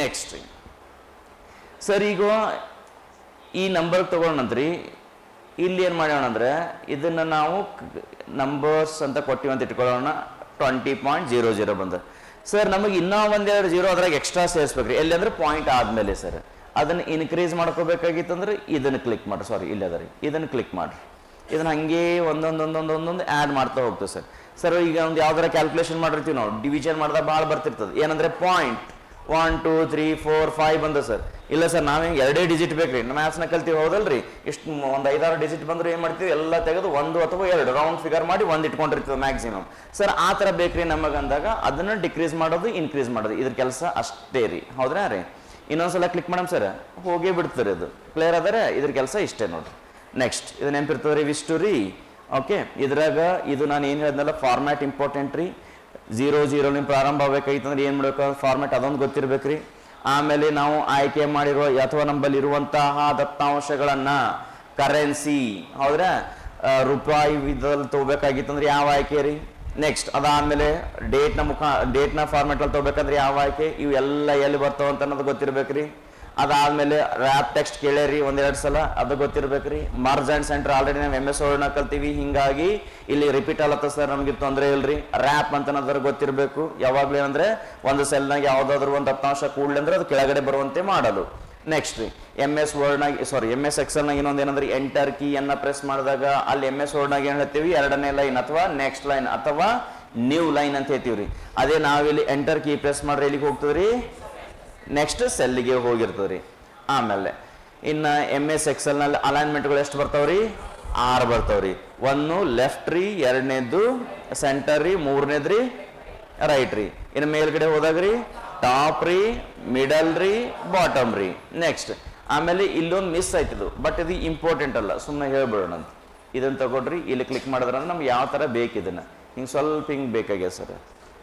Next sir ಈಗ ಈ number ತಗೊಂಡ್ರಿ ಇಲ್ಲಿ ಏನು ಮಾಡೋಣ ಅಂದರೆ ಇದನ್ನ ನಾವು ನಂಬರ್ಸ್ ಅಂತ ಕೊಟ್ಟಿವಂತ ಇಟ್ಕೊಳ್ಳೋಣ. ಟ್ವೆಂಟಿ ಪಾಯಿಂಟ್ ಜೀರೋ ಜೀರೋ ಬಂದ. ಸರ್ ನಮಗೆ ಇನ್ನೂ ಒಂದೆರಡು ಜೀರೋ ಅದ್ರಾಗ ಎಕ್ಸ್ಟ್ರಾ ಸೇರಿಸ್ಬೇಕ್ರಿ. ಎಲ್ಲಿ ಅಂದರೆ ಪಾಯಿಂಟ್ ಆದಮೇಲೆ ಸರ್ ಅದನ್ನ ಇನ್ಕ್ರೀಸ್ ಮಾಡ್ಕೋಬೇಕಾಗಿತ್ತಂದ್ರೆ ಇದನ್ನ ಕ್ಲಿಕ್ ಮಾಡಿರಿ. ಸಾರಿ ಇಲ್ಲ ಅದ ರೀ. ಇದನ್ನ ಕ್ಲಿಕ್ ಮಾಡಿರಿ. ಇದನ್ನ ಹಂಗೆ ಒಂದೊಂದೊಂದೊಂದೊಂದೊಂದು ಒಂದೊಂದು ಒಂದೊಂದು ಆ್ಯಡ್ ಮಾಡ್ತಾ ಹೋಗ್ತದೆ ಸರ್ ಸರ್ ಈಗ ಒಂದು ಯಾವ್ದಾರ ಕ್ಯಾಲ್ಕುಲೇಷನ್ ಮಾಡಿರ್ತೀವಿ ನಾವು ಡಿವಿಷನ್ ಮಾಡಿದಾಗ ಭಾಳ ಬರ್ತಿರ್ತದೆ. ಏನಂದ್ರೆ point one two three four five ಬಂದ ಸರ್. ಇಲ್ಲ ಸರ್, ನಾವು ಹಿಂಗೆ ಎರಡೇ ಡಿಜಿಟ್ ಬೇಕ್ರಿ. ನಮ್ಮ ಮ್ಯಾಥ್ಸ್ನ ಕಲ್ತೀವಿ, ಹೌದಲ್ರಿ? ಇಷ್ಟು ಒಂದು ಐದಾರು ಡಿಜಿಟ್ ಬಂದರೂ ಏನು ಮಾಡ್ತೀವಿ? ಎಲ್ಲ ತೆಗೆದು ಒಂದು ಅಥವಾ ಎರಡು ರೌಂಡ್ ಫಿಗರ್ ಮಾಡಿ ಒಂದು ಇಟ್ಕೊಂಡಿರ್ತದೆ ಮ್ಯಾಕ್ಸಿಮಮ್ ಸರ್, ಆ ಥರ ಬೇಕ್ರಿ ನಮಗೆ ಅಂದಾಗ ಅದನ್ನು ಡಿಕ್ರೀಸ್ ಮಾಡೋದು ಇನ್ಕ್ರೀಸ್ ಮಾಡೋದು. ಇದ್ರ ಕೆಲಸ ಅಷ್ಟೇ ರೀ. ಹೌದ್ರಾ ರೀ? ಇನ್ನೊಂದ್ಸಲ ಕ್ಲಿಕ್ ಮಾಡಮ್ ಸರ್ ಹೋಗೇ ಬಿಡ್ತಾರೆ ಅದು. ಕ್ಲಿಯರ್ ಆದರೆ ಇದ್ರ ಕೆಲಸ ಇಷ್ಟೇ ನೋಡ್ರಿ. ನೆಕ್ಸ್ಟ್ ಇದು ನೆನಪಿರ್ತದೆ ರೀ ವಿಷ್ಟು ರೀ ಓಕೆ ಇದ್ರಾಗ ಇದು ನಾನು ಏನು ಹೇಳಿದ್ನಲ್ಲ ಫಾರ್ಮ್ಯಾಟ್ ಇಂಪಾರ್ಟೆಂಟ್ ರೀ. ಝೀರೋ ನಿಮ್ಮ ಪ್ರಾರಂಭ ಆಗಬೇಕಾಯ್ತಂದ್ರೆ ಏನು ಮಾಡಬೇಕು? ಫಾರ್ಮೆಟ್ ಅದೊಂದು ಗೊತ್ತಿರ್ಬೇಕ್ರಿ. ಆಮೇಲೆ ನಾವು ಆಯ್ಕೆ ಮಾಡಿರೋ ಅಥವಾ ನಮ್ಮಲ್ಲಿ ಇರುವಂತಹ ದತ್ತಾಂಶಗಳನ್ನು ಕರೆನ್ಸಿ ಹೌದ್ರಾ? ರೂಪಾಯಿ ವಿಧದಲ್ಲಿ ತಗೋಬೇಕಾಗಿತ್ತಂದ್ರೆ ಯಾವ ಆಯ್ಕೆ ರೀ? ನೆಕ್ಸ್ಟ್ ಅದಾದಮೇಲೆ ಡೇಟ್ನ ಮುಖ ಡೇಟ್ನ ಫಾರ್ಮೆಟಲ್ಲಿ ತಗೋಬೇಕಂದ್ರೆ ಯಾವ ಆಯ್ಕೆ? ಇವೆಲ್ಲ ಎಲ್ಲಿ ಬರ್ತಾವಂತ ಅನ್ನೋದು ಗೊತ್ತಿರ್ಬೇಕ್ರಿ. ಅದಾದ್ಮೇಲೆ ರ್ಯಾಪ್ ಟೆಕ್ಸ್ಟ್ ಕೇಳ್ಯಾರಿ ಒಂದೆರಡು ಸಲ, ಅದು ಗೊತ್ತಿರ್ಬೇಕ್ರಿ. ಮಾರ್ಜ್ ಆ್ಯಂಡ್ ಸೆಂಟರ್ ಆಲ್ರೆಡಿ ನಾವು ಎಂ ಎಸ್ ವರ್ಡ್ನ ಕಲ್ತೀವಿ. ಹಿಂಗಾಗಿ ಇಲ್ಲಿ ರಿಪೀಟ್ ಆಲತ್ತ ಸರ್ ನಮಗೆ ತೊಂದರೆ ಇಲ್ರಿ. ರ್ಯಾಪ್ ಅಂತ ಅನ್ನೋದ್ರ ಗೊತ್ತಿರಬೇಕು. ಯಾವಾಗಲೂ ಏನಂದ್ರೆ ಒಂದು ಸೆಲ್ನಾಗ ಯಾವುದಾದ್ರೂ ಒಂದು ದತ್ತಾಂಶ ಕೂಡಲಿ ಅಂದ್ರೆ ಅದು ಕೆಳಗಡೆ ಬರುವಂತೆ ಮಾಡೋದು. ನೆಕ್ಸ್ಟ್ ರೀ ಎಂ ಎಸ್ ವರ್ಡ್ನಾಗ ಸಾರಿ ಎಂ ಎಸ್ ಎಕ್ಸಲ್ನಾಗ ಇನ್ನೊಂದು ಏನಂದ್ರೆ ಎಂಟರ್ ಕೀ ಎನ್ನ ಪ್ರೆಸ್ ಮಾಡಿದಾಗ ಅಲ್ಲಿ ಎಂ ಎಸ್ ವರ್ಡ್ನಾಗ ಏನು ಹೇಳ್ತೀವಿ? ಎರಡನೇ ಲೈನ್ ಅಥವಾ ನೆಕ್ಸ್ಟ್ ಲೈನ್ ಅಥವಾ ನ್ಯೂ ಲೈನ್ ಅಂತ ಹೇಳ್ತೀವಿ ರೀ ಅದೇ ನಾವಿಲ್ಲಿ ಎಂಟರ್ ಕೀ ಪ್ರೆಸ್ ಮಾಡ್ರೆ ಎಲ್ಲಿಗೆ ಹೋಗ್ತದ್ರಿ? ನೆಕ್ಸ್ಟ್ ಸೆಲ್ಗೆ ಹೋಗಿರ್ತದ್ರಿ. ಆಮೇಲೆ, ಇನ್ನು ಎಂ ಎಸ್ ಎಕ್ಸೆಲ್ನಲ್ಲಿ ಅಲೈನ್ಮೆಂಟ್ಗಳು ಎಷ್ಟು ಬರ್ತಾವ್ರಿ? ಆರು ಬರ್ತಾವ್ರಿ. ಒಂದು ಲೆಫ್ಟ್ ರೀ ಎರಡನೇದು ಸೆಂಟರ್ ರೀ ಮೂರನೇದು ರೀ ರೈಟ್ ರೀ. ಇನ್ನು ಮೇಲ್ಗಡೆ ರೀ ಟಾಪ್ ರೀ ಮಿಡಲ್ ರೀ ಬಾಟಮ್ ರೀ. ನೆಕ್ಸ್ಟ್ ಆಮೇಲೆ ಇಲ್ಲೊಂದು ಮಿಸ್ ಆಯ್ತದು. ಬಟ್ ಇದು ಇಂಪಾರ್ಟೆಂಟ್ ಅಲ್ಲ ಸುಮ್ಮನೆ ಹೇಳ್ಬಿಡೋಣ ಅಂತ. ಇದನ್ನ ತಗೊಳ್ರಿ, ಇಲ್ಲಿ ಕ್ಲಿಕ್ ಮಾಡಿದ್ರೆ ನಮ್ಗೆ ಯಾವ ಥರ ಬೇಕು ಇದನ್ನ ಹಿಂಗೆ ಸ್ವಲ್ಪ ಹಿಂಗೆ ಬೇಕಾಗ್ಯದ ಸರ್.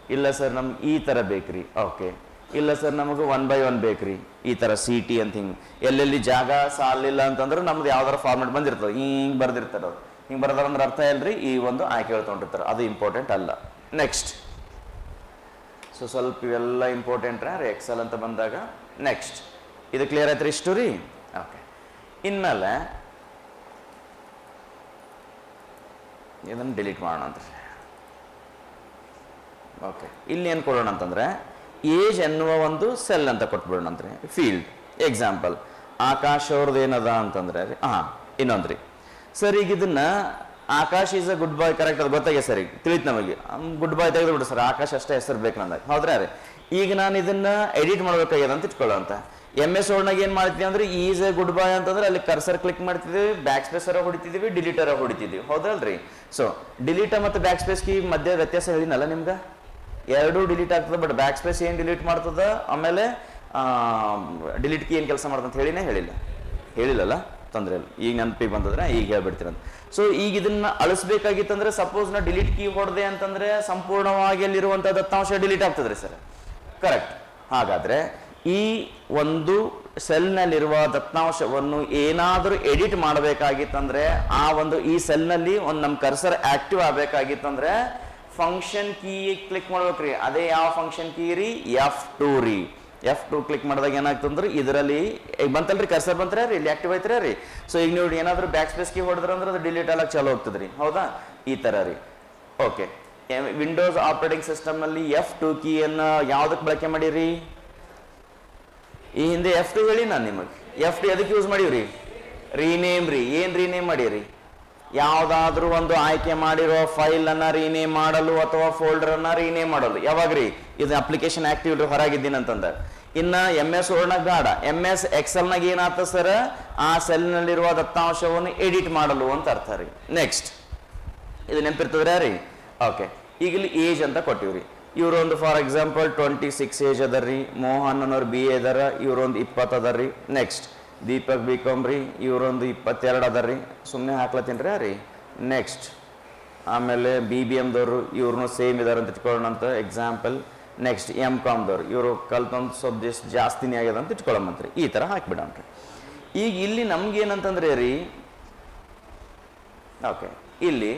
ಇಲ್ಲ ಸರ್, ನಮ್ಗೆ ಈ ಥರ ಬೇಕ್ರಿ. ಓಕೆ ಇಲ್ಲ ಸರ್, ನಮಗೆ ಒನ್ ಬೈ ಒನ್ ಬೇಕ್ರಿ. ಈ ಥರ ಸಿ ಟಿ ಅಂತ ಹಿಂಗೆ. ಎಲ್ಲೆಲ್ಲಿ ಜಾಗ ಸಾಲಿಲ್ಲ ಅಂತಂದ್ರೆ ನಮ್ದು ಯಾವ್ದಾರ ಫಾರ್ಮೆಟ್ ಬಂದಿರ್ತದೆ. ಹಿಂಗೆ ಬರ್ದಿರ್ತಾರೆ ಅವ್ರು. ಹಿಂಗೆ ಅಂದ್ರೆ ಅರ್ಥ ಇಲ್ರಿ, ಈ ಒಂದು ಆಯ್ಕೆಗಳು ತೊಗೊಂಡಿರ್ತಾರೆ ಅದು ಇಂಪಾರ್ಟೆಂಟ್ ಅಲ್ಲ. ನೆಕ್ಸ್ಟ್ ಸೊ ಸ್ವಲ್ಪ ಇವೆಲ್ಲ ಇಂಪಾರ್ಟೆಂಟ್ ರೀ. ಎಕ್ಸೆಲ್ ಅಂತ ಬಂದಾಗ. ನೆಕ್ಸ್ಟ್ ಇದು ಕ್ಲಿಯರ್ ಆಯ್ತು ರೀ? ಇಷ್ಟು ಓಕೆ ಇನ್ಮೇಲೆ ಇದನ್ನು ಡಿಲೀಟ್ ಮಾಡೋಣ ಅಂತ. ಓಕೆ ಇಲ್ಲಿ ಏನು ಕೊಡೋಣ ಅಂತಂದ್ರೆ ಏಜ್ ಎನ್ನುವ ಒಂದು ಸೆಲ್ ಅಂತ ಕೊಟ್ಬಿಡೋಣ ಅಂದ್ರೆ ಫೀಲ್ಡ್. ಎಕ್ಸಾಂಪಲ್ ಆಕಾಶ್ ಅವ್ರದ್ದು ಏನದ ಅಂತಂದ್ರೆ ರೀ ಹಾಂ ಇನ್ನೊಂದ್ರಿ. ಸರ್, ಈಗ ಇದನ್ನ Akash is a good boy correct ಅದು ಗೊತ್ತಾಗಿದೆ ಸರ್ ಈಗ, ತಿಳಿತು ನಮಗೆ. ಗುಡ್ ಬಾಯ್ ತೆಗೆದು ಸರ್, ಆಕಾಶ್ ಅಷ್ಟೇ ಹೆಸರು ಬೇಕು ನಂದಾಗ ಹೌದ್ರಾ ರೀ? ಈಗ ನಾನು ಇದನ್ನ ಎಡಿಟ್ ಮಾಡ್ಬೇಕಾಗ್ಯದ ಅಂತ ಇಟ್ಕೊಳ್ಳೋ ಅಂತ ಎಂ ಎಸ್ ವರ್ಡ್ನಾಗ ಏನು ಮಾಡ್ತೀವಿ ಅಂದ್ರೆ ಈಸ್ ಎ ಗುಡ್ ಬಾಯ್ ಅಂತಂದ್ರೆ ಅಲ್ಲಿ ಕರ್ಸರ್ ಕ್ಲಿಕ್ ಮಾಡ್ತಿದ್ದೀವಿ ಬ್ಯಾಕ್ ಸ್ಪೇಸರ ಹೊಡಿತಿದ್ದೀವಿ ಡಿಲೀಟರ ಹೊಡಿತಿದ್ದೀವಿ ಹೌದಲ್ರಿ ಸೊ ಡಿಲೀಟ ಮತ್ತು ಬ್ಯಾಕ್ ಸ್ಪೇಸ್ ಮಧ್ಯ ವ್ಯತ್ಯಾಸ ಹೇಳಿನಲ್ಲ ನಿಮ್ಗೆ? ಎರಡೂ ಡಿಲೀಟ್ ಆಗ್ತದೆ ಬಟ್ ಬ್ಯಾಕ್ ಸ್ಪೇಸ್ ಏನು ಡಿಲೀಟ್ ಮಾಡ್ತದ? ಆಮೇಲೆ ಡಿಲೀಟ್ ಕೀ ಏನು ಕೆಲಸ ಮಾಡ್ತದೆ ಅಂತ ಹೇಳಿನೇ ಹೇಳಿಲ್ಲ. ಹೇಳಿಲ್ಲಲ್ಲ? ತೊಂದರೆ ಇಲ್ಲ. ಈಗ ನೆನಪಿಗೆ ಬಂದದ್ರೆ ಈಗ ಹೇಳ್ಬಿಡ್ತೀರಂತ ಸೊ ಈಗ ಇದನ್ನ ಅಳಿಸ್ಬೇಕಾಗಿತ್ತಂದ್ರೆ ಸಪೋಸ್ ನಾ ಡಿಲೀಟ್ ಕೀ ಹೊಡೆದೆ ಅಂತಂದ್ರೆ ಸಂಪೂರ್ಣವಾಗಿ ಅಲ್ಲಿರುವಂಥ ದತ್ತಾಂಶ ಡಿಲೀಟ್ ಆಗ್ತದ್ರಿ ಸರ್. ಕರೆಕ್ಟ್ ಹಾಗಾದ್ರೆ ಈ ಒಂದು ಸೆಲ್ನಲ್ಲಿರುವ ದತ್ತಾಂಶವನ್ನು ಏನಾದರೂ ಎಡಿಟ್ ಮಾಡಬೇಕಾಗಿತ್ತಂದ್ರೆ ಆ ಒಂದು ಈ ಸೆಲ್ನಲ್ಲಿ ಒಂದು ನಮ್ಮ ಕರ್ಸರ್ ಆಕ್ಟಿವ್ ಆಗಬೇಕಾಗಿತ್ತಂದ್ರೆ ಫಂಕ್ಷನ್ ಕೀ ಕ್ಲಿಕ್ ಮಾಡ್ಬೇಕ್ರಿ. ಅದೇ ಯಾವ ಫಂಕ್ಷನ್ ಕೀ ರೀ? ಎಫ್ ಟು ರೀ. ಎಫ್ ಟು ಕ್ಲಿಕ್ ಮಾಡಿದಾಗ ಏನಾಗ್ತಂದ್ರೆ ಇದರಲ್ಲಿ, ಈಗ ಬಂತಲ್ರಿ ಕರ್ಸರ್ ಬಂದ್ರೆ ರೀ, ಇಲ್ಲಿ ಆಕ್ಟಿವ್ ಐತ್ರಿ ರೀ. ಸೊ ಈಗ ನೀವು ಏನಾದರೂ ಬ್ಯಾಕ್ ಸ್ಪೇಸ್ ಕೀ ಹೊಡೆದ್ರೆ ಅಂದ್ರೆ ಅದು ಡಿಲೀಟ್ ಎಲ್ಲ ಚಲೋ ಹೋಗ್ತದ್ರಿ ಹೌದಾ? ಈ ಥರ ರೀ. ಓಕೆ ವಿಂಡೋಸ್ ಆಪರೇಟಿಂಗ್ ಸಿಸ್ಟಮ್ನಲ್ಲಿ ಎಫ್ ಟು ಕೀಯನ್ನು ಯಾವುದಕ್ಕೆ ಬಳಕೆ ಮಾಡಿರಿ? ಈ ಹಿಂದೆ ಎಫ್ ಟು ಹೇಳಿ ನಾನು ನಿಮಗೆ. ಎಫ್ ಟು ಎದಕ್ಕೆ ಯೂಸ್ ಮಾಡೀವ್ರಿ? ರೀನೇಮ್ ರೀ. ಏನು ರೀನೇಮ್ ಮಾಡೀರಿ? ಯಾವುದಾದ್ರೂ ಒಂದು ಆಯ್ಕೆ ಮಾಡಿರೋ ಫೈಲ್ ಅನ್ನ ರೀನೇಮ್ ಮಾಡಲು ಅಥವಾ ಫೋಲ್ಡರ್ ಅನ್ನ ರೀನೇಮ್ ಮಾಡಲು. ಯಾವಾಗ್ರಿ? ಇದು ಅಪ್ಲಿಕೇಶನ್ ಆಕ್ಟಿವ್ ಹೊರಗಿದ್ದೀನಿ ಅಂತಂದ. ಇನ್ನ ಎಂ ಎಸ್ ವರ್ಡ್ನಾಗ ಬೇಡ. ಎಂ ಎಸ್ ಎಕ್ಸೆಲ್ನಾಗ ಏನಾಗ್ತದೆ ಸರ್? ಆ ಸೆಲ್ನಲ್ಲಿರುವ ದತ್ತಾಂಶವನ್ನು ಎಡಿಟ್ ಮಾಡಲು ಅಂತ ಅರ್ಥ ರೀ. ನೆಕ್ಸ್ಟ್ ಇದು ನೆನಪಿರ್ತದ್ರಾ ರೀ ಓಕೆ ಈಗ ಇಲ್ಲಿ ಏಜ್ ಅಂತ ಕೊಟ್ಟಿವ್ರಿ. ಇವ್ರೊಂದು for example twenty six age ಅದ ರೀ ಮೋಹನ್ ಅನ್ನೋರು ಬಿ ಎ ಅದಾರ. ಇವ್ರೊಂದು ಇಪ್ಪತ್ತು ರೀ ನೆಕ್ಸ್ಟ್ ದೀಪಕ್ ಬಿ ರೀ, ಇವ್ರೊಂದು ಇಪ್ಪತ್ತೆರಡು ಅದ ರೀ. ಸುಮ್ಮನೆ ಹಾಕ್ಲತ್ತೀನಿ ರೀ ನೆಕ್ಸ್ಟ್ ಆಮೇಲೆ ಬಿ ಬಿ ಎಮ್ದವರು ಇವ್ರನ್ನೂ ಸೇಮ್ ಇದಾರೆ ಅಂತ ಇಟ್ಕೊಳ್ಳೋಣ ಅಂತ ಎಕ್ಸಾಂಪಲ್ ನೆಕ್ಸ್ಟ್ ಎಂ ಕಾಮ್ದವ್ರು ಇವರು ಕಲ್ತೊಂದು ಸ್ವಲ್ಪ ಜಸ್ಟ್ ಜಾಸ್ತಿನೇ ಆಗ್ಯದ ಅಂತ ಇಟ್ಕೊಳ್ಳೋಮಂತ್ರಿ ಈ ಥರ ಹಾಕ್ಬಿಡೋಣ್ರಿ ಈಗ ಇಲ್ಲಿ ನಮ್ಗೇನಂತಂದ್ರೆ ರೀ ಓಕೆ ಇಲ್ಲಿ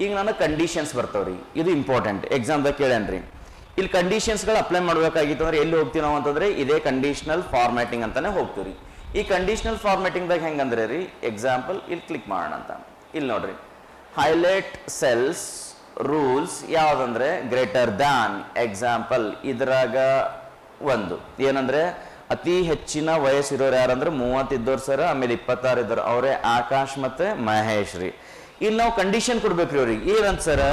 ಈಗ ನನಗೆ ಕಂಡೀಷನ್ಸ್ ಬರ್ತಾವ್ರಿ ಇದು ಇಂಪಾರ್ಟೆಂಟ್ ಎಕ್ಸಾಮ್ದಾಗ ಕೇಳೇನ್ರಿ ಇಲ್ಲಿ ಕಂಡೀಷನ್ಸ್ಗಳು ಅಪ್ಲೈ ಮಾಡಬೇಕಾಗಿತ್ತು ಅಂದ್ರೆ ಎಲ್ಲಿ ಹೋಗ್ತೀವಿ ನಾವು ಅಂತಂದ್ರೆ ಇದೇ ಕಂಡೀಷನಲ್ ಫಾರ್ಮ್ಯಾಟಿಂಗ್ ಅಂತಾನೆ ಹೋಗ್ತೀವಿ ರೀ. ಈ ಕಂಡೀಷನಲ್ ಫಾರ್ಮೆಟಿಂಗ್ದಾಗ ಹೆಂಗಂದ್ರೆ ರೀ? ಎಕ್ಸಾಂಪಲ್ ಇಲ್ಲಿ ಕ್ಲಿಕ್ ಮಾಡೋಣ ಅಂತ. ಇಲ್ಲಿ ನೋಡ್ರಿ. ಹೈಲೈಟ್ ಸೆಲ್ಸ್ ರೂಲ್ಸ್ ಯಾವುದಂದ್ರೆ? ಗ್ರೇಟರ್ ದ್ಯಾನ್ ಎಕ್ಸಾಂಪಲ್ ಇದ್ರಾಗ ಒಂದು. ಏನಂದ್ರೆ? ಅತಿ ಹೆಚ್ಚಿನ ವಯಸ್ಸಿರೋರು ಯಾರಂದ್ರೆ? ಮೂವತ್ತಿದ್ದವ್ರು ಸರ್ ಆಮೇಲೆ ಇಪ್ಪತ್ತಾರು ಇದ್ದವ್ರು ಅವರೇ ಆಕಾಶ್ ಮತ್ತೆ ಮಹೇಶ್ ರೀ. ಇಲ್ಲಿ ನಾವು ಕಂಡೀಷನ್ ಕೊಡ್ಬೇಕ್ರಿ ಅವ್ರಿಗೆ. ಏನಂತ ಸರ್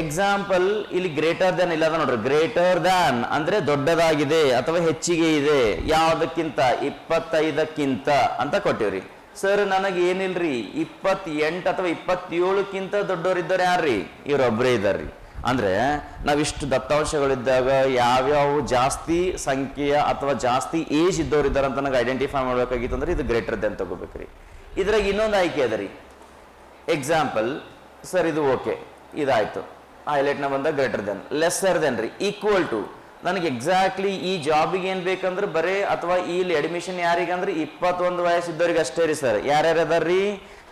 ಎಕ್ಸಾಂಪಲ್ ಇಲ್ಲಿ ಗ್ರೇಟರ್ ದ್ಯಾನ್ ಇಲ್ಲ ನೋಡ್ರಿ. ಗ್ರೇಟರ್ ದ್ಯಾನ್ ಅಂದ್ರೆ ದೊಡ್ಡದಾಗಿದೆ ಅಥವಾ ಹೆಚ್ಚಿಗೆ ಇದೆ. ಯಾವ್ದಕ್ಕಿಂತ? ಇಪ್ಪತ್ತೈದಕ್ಕಿಂತ ಅಂತ ಕೊಟ್ಟಿವ್ರಿ. ಸರ್ ನನಗೆ ಏನಿಲ್ರಿ? ಇಪ್ಪತ್ತೆಂಟು ಅಥವಾ ಇಪ್ಪತ್ತೇಳಕ್ಕಿಂತ ದೊಡ್ಡವರಿದ್ದಾರೆ ಯಾರ್ರಿ? ಇವರೊಬ್ಬರೇ ಇದ್ದಾರ್ರಿ ಅಂದ್ರೆ ನಾವಿಷ್ಟು ದತ್ತಾಂಶಗಳಿದ್ದಾಗ ಯಾವ್ಯಾವ ಜಾಸ್ತಿ ಸಂಖ್ಯೆಯ ಅಥವಾ ಜಾಸ್ತಿ ಏಜ್ ಇದ್ದವ್ರು ಇದ್ದಾರೆ ಅಂತ ನನಗೆ ಐಡೆಂಟಿಫೈ ಮಾಡ್ಬೇಕಾಗಿತ್ತು ಅಂದ್ರೆ ಇದು ಗ್ರೇಟರ್ ದೆನ್ ತಗೋಬೇಕ್ರಿ. ಇದ್ರಾಗ ಇನ್ನೊಂದು ಆಯ್ಕೆ ಅದ ಎಕ್ಸಾಂಪಲ್ ಸರ್ ಇದು ಓಕೆ ಇದಾಯ್ತು. ಹೈಲೈಟ್ನ ಬಂದಾಗ ಗ್ರೇಟರ್ ದೆನ್ ಲೆಸ್ಸರ್ ದೆನ್ ರೀ ಈಕ್ವಲ್ ಟು ನನಗೆ ಎಕ್ಸಾಕ್ಟ್ಲಿ ಈ ಜಾಬಿಗೆ ಏನು ಬೇಕಂದ್ರೆ ಬರೀ ಅಥವಾ ಇಲ್ಲಿ ಅಡ್ಮಿಷನ್ ಯಾರಿಗಂದ್ರೆ ಇಪ್ಪತ್ತೊಂದು ವಯಸ್ಸಿದ್ದವ್ರಿಗೆ ಅಷ್ಟೇ ರೀ ಸರ್ ಯಾರ್ಯಾರು ಅದಾರ್ರಿ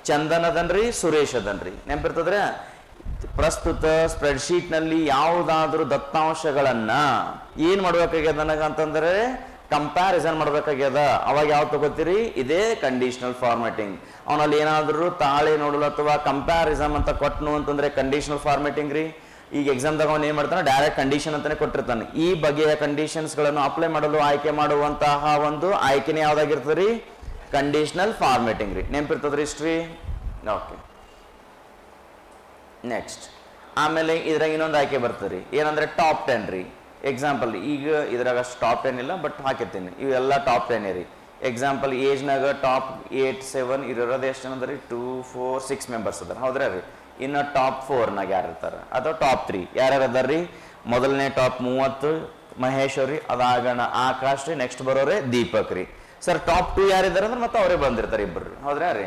ಚಂದನ್ ಅದನ್ರಿ ಸುರೇಶ್ ಅದನ್ರಿ ನೆನಪಿರ್ತದ್ರೆ, ಪ್ರಸ್ತುತ ಸ್ಪ್ರೆಡ್ನಲ್ಲಿ ಯಾವುದಾದ್ರೂ ದತ್ತಾಂಶಗಳನ್ನ ಏನು ಮಾಡ್ಬೇಕಾಗ್ಯದ ನನಗಂತಂದ್ರೆ ಕಂಪ್ಯಾರಿಸನ್ ಮಾಡ್ಬೇಕಾಗ್ಯದ. ಅವಾಗ ಯಾವ್ದು ತಗೋತೀರಿ? ಇದೇ ಕಂಡೀಷನಲ್ ಫಾರ್ಮೆಟಿಂಗ್ ಅವನಲ್ಲಿ ಏನಾದರೂ ತಾಳೆ ನೋಡಲು ಅಥವಾ ಕಂಪ್ಯಾರಿಸಮ್ ಅಂತ ಕೊಟ್ಟನು ಅಂತಂದ್ರೆ ಕಂಡೀಷನಲ್ ಫಾರ್ಮೆಟಿಂಗ್ ರೀ. ಈಗ ಎಕ್ಸಾಮ್ದಾಗ ಅವನು ಏನ್ ಮಾಡ್ತಾನೆ? ಡೈರೆಕ್ಟ್ ಕಂಡೀಷನ್ ಅಂತಾನೆ ಕೊಟ್ಟಿರ್ತಾನೆ. ಈ ಬಗೆಯ ಕಂಡೀಷನ್ಸ್ಗಳನ್ನು ಅಪ್ಲೈ ಮಾಡಲು, ಆಯ್ಕೆ ಮಾಡುವಂತಹ ಒಂದು ಆಯ್ಕೆನೇ ಯಾವ್ದಾಗಿರ್ತದೆ ರೀ? ಕಂಡೀಷನಲ್ ಫಾರ್ಮೇಟಿಂಗ್ ರೀ. ನೆನಪಿರ್ತದ್ರಿ ಹಿಸ್ಟ್ರಿ ಓಕೆ ನೆಕ್ಸ್ಟ್ ಆಮೇಲೆ ಇದ್ರಾಗ ಇನ್ನೊಂದು ಆಯ್ಕೆ ಬರ್ತದೆ ರೀ. ಏನಂದ್ರೆ ಟಾಪ್ ಟೆನ್ ರೀ. ಎಕ್ಸಾಂಪಲ್ ಈಗ ಇದ್ರಾಗ ಅಷ್ಟು ಟಾಪ್ ಟೆನ್ ಇಲ್ಲ ಬಟ್ ಹಾಕಿರ್ತೀನಿ. ಇವೆಲ್ಲ ಟಾಪ್ ಟೆನ್ ರೀ. ಎಕ್ಸಾಂಪಲ್ ಏಜ್ನಾಗ ಟಾಪ್ ಏಟ್ ಸೆವೆನ್ ಇರೋದು ಎಷ್ಟು ಅಂದ್ರೆ ರೀ? ಟೂ ಫೋರ್ ಸಿಕ್ಸ್ ಮೆಂಬರ್ಸ್ ಅದಾರ. ಹೌದ್ರಾ ರೀ? ಇನ್ನು ಟಾಪ್ ಫೋರ್ನಾಗ ಯಾರು ಇರ್ತಾರೆ? ಅಥವಾ ಟಾಪ್ ತ್ರೀ. ಯಾರ್ಯಾರು ಅದಾರ ರೀ ಮೊದಲನೇ ಟಾಪ್ ಮೂವತ್ತು ಮಹೇಶ್ ಅವ್ರಿ ಅದಾಗಣ ಆಕಾಶ್ ರೀ ನೆಕ್ಸ್ಟ್ ಬರೋರೆ ದೀಪಕ್ ರೀ. ಸರ್, ಟಾಪ್ ಟು ಯಾರಿದ್ದಾರೆ ಅಂದ್ರೆ ಮತ್ತೆ ಅವರೇ ಬಂದಿರ್ತಾರೆ ಇಬ್ಬರು ಹೌದ್ರಾ ರೀ?